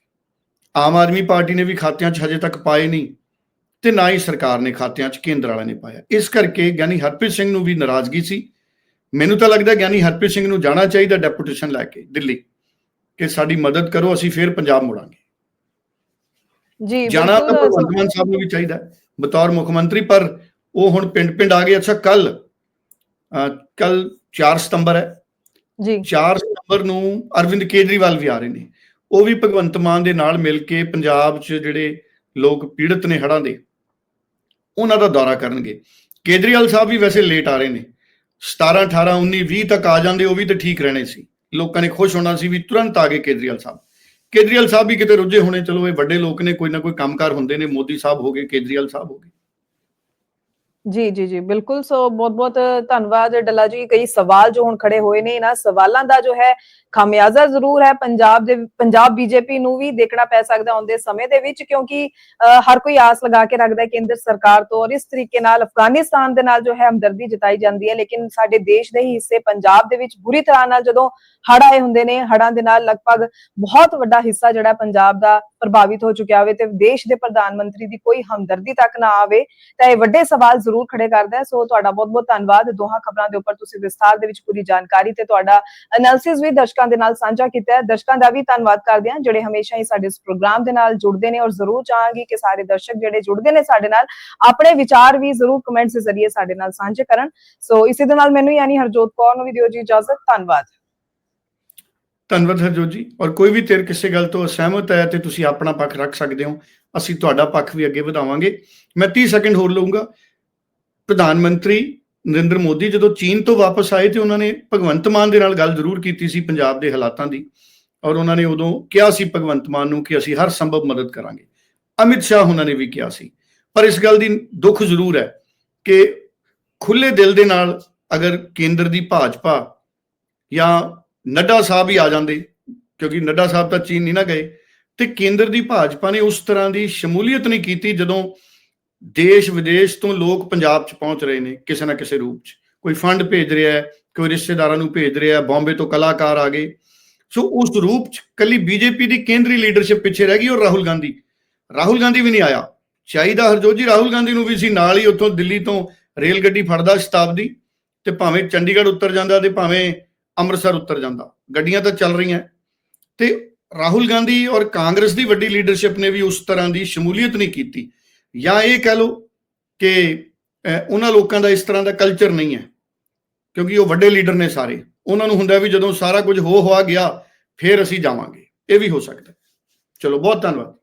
ਆਮ ਆਦਮੀ ਪਾਰਟੀ ਨੇ ਵੀ ਖਾਤਿਆਂ 'ਚ ਹਜੇ ਤੱਕ ਪਾਏ ਨਹੀਂ, ਤੇ ਨਾ ਹੀ ਸਰਕਾਰ ਨੇ ਖਾਤਿਆਂ 'ਚ, ਕੇਂਦਰ ਵਾਲਿਆਂ ਨੇ ਪਾਇਆ। ਇਸ ਕਰਕੇ ਗਿਆਨੀ ਹਰਪ੍ਰੀਤ ਸਿੰਘ ਨੂੰ ਵੀ ਨਾਰਾਜ਼ਗੀ ਸੀ। ਮੈਨੂੰ ਤਾਂ ਲੱਗਦਾ ਗਿਆਨੀ ਹਰਪ੍ਰੀਤ ਸਿੰਘ ਨੂੰ ਜਾਣਾ ਚਾਹੀਦਾ ਡੈਪੂਟੇਸ਼ਨ ਲੈ ਕੇ, ਦਿੱਲੀ। ਕਿ ਸਾਡੀ ਮਦਦ ਕਰੋ ਅਸੀਂ ਫੇਰ ਪੰਜਾਬ ਮੁੜਾਂਗੇ। ਜੀ ਜਾਣਾ ਤਾਂ ਭਗਵੰਤ ਮਾਨ ਸਾਹਿਬ ਨੂੰ ਵੀ ਚਾਹੀਦਾ ਬਤੌਰ ਮੁੱਖ ਮੰਤਰੀ ਪਰ ਉਹ ਹੁਣ ਪਿੰਡ ਪਿੰਡ ਆ ਗਏ। ਅੱਛਾ ਕੱਲ ਕੱਲ 4 ਸਤੰਬਰ ਹੈ। ਜੀ। 4 ਸਤੰਬਰ ਨੂੰ ਅਰਵਿੰਦ ਕੇਜਰੀਵਾਲ ਵੀ ਆ ਰਹੇ ਨੇ। ਉਹ ਵੀ ਭਗਵੰਤ ਮਾਨ ਦੇ ਨਾਲ ਮਿਲ ਕੇ ਪੰਜਾਬ 'ਚ ਜਿਹੜੇ ਲੋਕ ਪੀੜਤ ਨੇ ਹੜ੍ਹਾਂ ਦੇ ਉਹਨਾਂ ਦਾ ਦੌਰਾ ਕਰਨਗੇ। ਕੇਜਰੀਵਾਲ ਸਾਹਿਬ ਵੀ ਵੈਸੇ ਲੇਟ ਆ ਰਹੇ ਨੇ। 17 18 19 20 ਤੱਕ ਆ ਜਾਂਦੇ ਉਹ ਵੀ ਤਾਂ ਠੀਕ ਰਹਿਣੇ ਸੀ। ਲੋਕਾਂ ਨੇ ਖੁਸ਼ ਹੋਣਾ ਸੀ ਵੀ ਤੁਰੰਤ ਆ ਗਏ ਕੇਜਰੀਵਾਲ ਸਾਹਿਬ। ਕੇਜਰੀਵਾਲ ਸਾਹਿਬ ਵੀ ਕਿਤੇ ਰੁੱਝੇ ਹੋਣੇ, ਚਲੋ ਇਹ ਵੱਡੇ ਲੋਕ ਨੇ, ਕੋਈ ਨਾ ਕੋਈ ਕੰਮਕਾਰ ਹੁੰਦੇ ਨੇ, ਮੋਦੀ ਸਾਹਿਬ ਹੋ ਗਏ, ਕੇਜਰੀਵਾਲ ਸਾਹਿਬ ਹੋ ਗਏ। ਜੀ ਜੀ ਜੀ ਬਿਲਕੁਲ। ਸੋ ਬਹੁਤ ਬਹੁਤ ਧੰਨਵਾਦ ਡੱਲਾ ਜੀ। ਕਈ ਸਵਾਲ ਜੋ ਹੁਣ ਖੜੇ ਹੋਏ ਨੇ ਇਹਨਾਂ ਸਵਾਲਾਂ ਦਾ ਜੋ ਹੈ ਖਾਮਿਆਜ਼ਾ ਜ਼ਰੂਰ ਹੈ। ਪੰਜਾਬ ਦੇ ਪੰਜਾਬ ਬੀਜੇਪੀ ਨੂੰ ਵੀ ਦੇਖਣਾ ਪੈ ਸਕਦਾ ਆਉਂਦੇ ਸਮੇਂ ਦੇ ਵਿੱਚ ਕਿਉਂਕਿ ਅਹ, ਹਰ ਕੋਈ ਆਸ ਲਗਾ ਕੇ ਰੱਖਦਾ ਹੈ ਕੇਂਦਰ ਸਰਕਾਰ ਤੋਂ ਔਰ ਇਸ ਤਰੀਕੇ ਨਾਲ ਅਫਗਾਨਿਸਤਾਨ ਦੇ ਨਾਲ ਜੋ ਹੈ ਹਮਦਰਦੀ ਜਤਾਈ ਜਾਂਦੀ ਹੈ। ਲੇਕਿਨ ਸਾਡੇ ਦੇਸ਼ ਦੇ ਹੀ ਹਿੱਸੇ ਪੰਜਾਬ ਦੇ ਵਿੱਚ ਬੁਰੀ ਤਰ੍ਹਾਂ ਨਾਲ ਜਦੋਂ ਹੜ ਆਏ ਹੁੰਦੇ ਨੇ ਹੜਾਂ ਦੇ ਨਾਲ ਲਗਭਗ ਬਹੁਤ ਵੱਡਾ ਹਿੱਸਾ ਜਿਹੜਾ ਪੰਜਾਬ ਦਾ ਪ੍ਰਭਾਵਿਤ ਹੋ ਚੁੱਕਿਆ ਹੋਵੇ ਤੇ ਦੇਸ਼ ਦੇ ਪ੍ਰਧਾਨ ਮੰਤਰੀ ਦੀ ਕੋਈ ਹਮਦਰਦੀ ਤੱਕ ਨਾ ਆਵੇ, ਤਾਂ ਇਹ ਵੱਡੇ ਸਵਾਲ ਜ਼ਰੂਰ ਖੜੇ ਕਰਦਾ ਹੈ। ਸੋ ਤੁਹਾਡਾ ਬਹੁਤ ਬਹੁਤ ਧੰਨਵਾਦ। ਦੋਹਾਂ ਖਬਰਾਂ ਦੇ ਉੱਪਰ ਤੁਸੀਂ ਵਿਸਥਾਰ ਦੇ ਵਿੱਚ ਪੂਰੀ ਜਾਣਕਾਰੀ ਤੇ ਤੁਹਾਡਾ ਐਨਾਲਿਸਿਸ ਵੀ ਦਰਸ਼ਕਾਂ ਦੇ ਨਾਲ ਸਾਂਝਾ ਕੀਤਾ ਹੈ। ਦਰਸ਼ਕਾਂ ਦਾ ਵੀ ਧੰਨਵਾਦ ਕਰਦੇ ਹਾਂ, ਜਿਹੜੇ ਹਮੇਸ਼ਾ ਹੀ ਸਾਡੇ ਇਸ ਪ੍ਰੋਗਰਾਮ ਦੇ ਨਾਲ ਜੁੜਦੇ ਨੇ ਔਰ ਜ਼ਰੂਰ ਚਾਹਾਂਗੀ ਕਿ ਸਾਰੇ ਦਰਸ਼ਕ ਜਿਹੜੇ ਜੁੜਦੇ ਨੇ ਸਾਡੇ ਨਾਲ, ਆਪਣੇ ਵਿਚਾਰ ਵੀ ਜ਼ਰੂਰ ਕਮੈਂਟਸ ਦੇ ਜ਼ਰੀਏ ਸਾਡੇ ਨਾਲ ਸਾਂਝੇ ਕਰਨ। ਸੋ ਇਸੇ ਦੇ ਨਾਲ ਮੈਨੂੰ ਯਾਨੀ ਹਰਜੋਤ ਕੌਰ ਨੂੰ ਵੀ ਦਿਓ ਜੀ ਇਜਾਜ਼ਤ। ਧੰਨਵਾਦ। ਧੰਨਵਾਦ ਹਰਜੋਤ ਜੀ। ਔਰ ਕੋਈ ਵੀ ਤੇਰ ਕਿਸੇ ਗੱਲ ਤੋਂ ਅਸਹਿਮਤ ਹੈ ਤੇ ਤੁਸੀਂ ਆਪਣਾ ਪੱਖ ਰੱਖ ਸਕਦੇ ਹੋ, ਅਸੀਂ ਤੁਹਾਡਾ ਪੱਖ ਵੀ ਅੱਗੇ ਵਧਾਵਾਂਗੇ। ਮੈਂ 30 ਸੈਕਿੰਡ ਹੋਰ ਲਵਾਂਗਾ ਪ੍ਰਧਾਨ ਮੰਤਰੀ ਨਰਿੰਦਰ ਮੋਦੀ ਜਦੋਂ ਚੀਨ ਤੋਂ ਵਾਪਸ ਆਏ ਤੇ ਉਹਨਾਂ ਨੇ ਭਗਵੰਤ ਮਾਨ ਦੇ ਨਾਲ ਗੱਲ ਜ਼ਰੂਰ ਕੀਤੀ ਸੀ ਪੰਜਾਬ ਦੇ ਹਾਲਾਤਾਂ ਦੀ। ਔਰ ਉਹਨਾਂ ਨੇ ਉਦੋਂ ਕਿਹਾ ਸੀ ਭਗਵੰਤ ਮਾਨ ਨੂੰ ਕਿ ਅਸੀਂ ਹਰ ਸੰਭਵ ਮਦਦ ਕਰਾਂਗੇ। ਅਮਿਤ ਸ਼ਾਹ ਉਹਨਾਂ ਨੇ ਵੀ ਕਿਹਾ ਸੀ। ਪਰ ਇਸ ਗੱਲ ਦੀ ਦੁੱਖ ਜ਼ਰੂਰ ਹੈ ਕਿ ਖੁੱਲੇ ਦਿਲ ਦੇ ਨਾਲ ਅਗਰ ਕੇਂਦਰ ਦੀ ਭਾਜਪਾ ਜਾਂ ਨੱਡਾ ਸਾਹਿਬ ਹੀ ਆ ਜਾਂਦੇ, ਕਿਉਂਕਿ ਨੱਡਾ ਸਾਹਿਬ ਤਾਂ ਚੀਨ ਨਹੀਂ ਨਾ ਗਏ। ਤੇ ਕੇਂਦਰ ਦੀ ਭਾਜਪਾ ਨੇ ਉਸ ਤਰ੍ਹਾਂ ਦੀ ਸ਼ਮੂਲੀਅਤ ਨਹੀਂ ਕੀਤੀ ਜਦੋਂ ਦੇਸ਼ ਵਿਦੇਸ਼ ਤੋਂ ਲੋਕ ਪੰਜਾਬ 'ਚ ਪਹੁੰਚ ਰਹੇ ਨੇ ਕਿਸੇ ਨਾ ਕਿਸੇ ਰੂਪ 'ਚ। ਕੋਈ ਫੰਡ ਭੇਜ ਰਿਹਾ ਹੈ, ਕੋਈ ਰਿਸ਼ਤੇਦਾਰਾਂ ਨੂੰ ਭੇਜ ਰਿਹਾ ਹੈ, ਬੰਬੇ ਤੋਂ ਕਲਾਕਾਰ ਆ ਗਏ। ਸੋ ਉਸ ਰੂਪ 'ਚ ਕੱਲੀ ਬੀਜੇਪੀ ਦੀ ਕੇਂਦਰੀ ਲੀਡਰਸ਼ਿਪ ਪਿੱਛੇ ਰਹਿ ਗਈ ਔਰ ਰਾਹੁਲ ਗਾਂਧੀ। ਰਾਹੁਲ ਗਾਂਧੀ ਵੀ ਨਹੀਂ ਆਇਆ। ਚਾਹੀਦਾ ਹਰਜੋਤ ਜੀ, ਰਾਹੁਲ ਗਾਂਧੀ ਨੂੰ ਵੀ ਸੀ ਨਾਲ ਹੀ ਉੱਥੋਂ ਦਿੱਲੀ ਤੋਂ ਰੇਲ ਗੱਡੀ ਫੜਦਾ ਸ਼ਤਾਬਦੀ। ਤੇ ਭਾਵੇਂ ਚੰਡੀਗੜ੍ਹ ਉੱਤਰ ਜਾਂਦਾ ਤੇ ਭਾਵੇਂ ਅੰਮ੍ਰਿਤਸਰ ਉੱਤਰ ਜਾਂਦਾ। ਗੱਡੀਆਂ ਤਾਂ ਚੱਲ ਰਹੀਆਂ। ਤੇ ਰਾਹੁਲ ਗਾਂਧੀ ਔਰ ਕਾਂਗਰਸ ਦੀ ਵੱਡੀ ਲੀਡਰਸ਼ਿਪ ਨੇ ਵੀ ਉਸ ਤਰ੍ਹਾਂ ਦੀ ਸ਼ਮੂਲੀਅਤ ਨਹੀਂ ਕੀਤੀ। ਜਾਂ ਇਹ ਕਹਿ ਲਓ ਕਿ ਉਹਨਾਂ ਲੋਕਾਂ ਦਾ ਇਸ ਤਰ੍ਹਾਂ ਦਾ ਕਲਚਰ ਨਹੀਂ ਹੈ। ਕਿਉਂਕਿ ਉਹ ਵੱਡੇ ਲੀਡਰ ਨੇ ਸਾਰੇ। ਉਹਨਾਂ ਨੂੰ ਹੁੰਦਾ ਵੀ ਜਦੋਂ ਸਾਰਾ ਕੁਝ ਹੋ ਹੋਆ ਗਿਆ, ਫਿਰ ਅਸੀਂ ਜਾਵਾਂਗੇ। ਇਹ ਵੀ ਹੋ ਸਕਦਾ। ਚਲੋ, ਬਹੁਤ ਧੰਨਵਾਦ।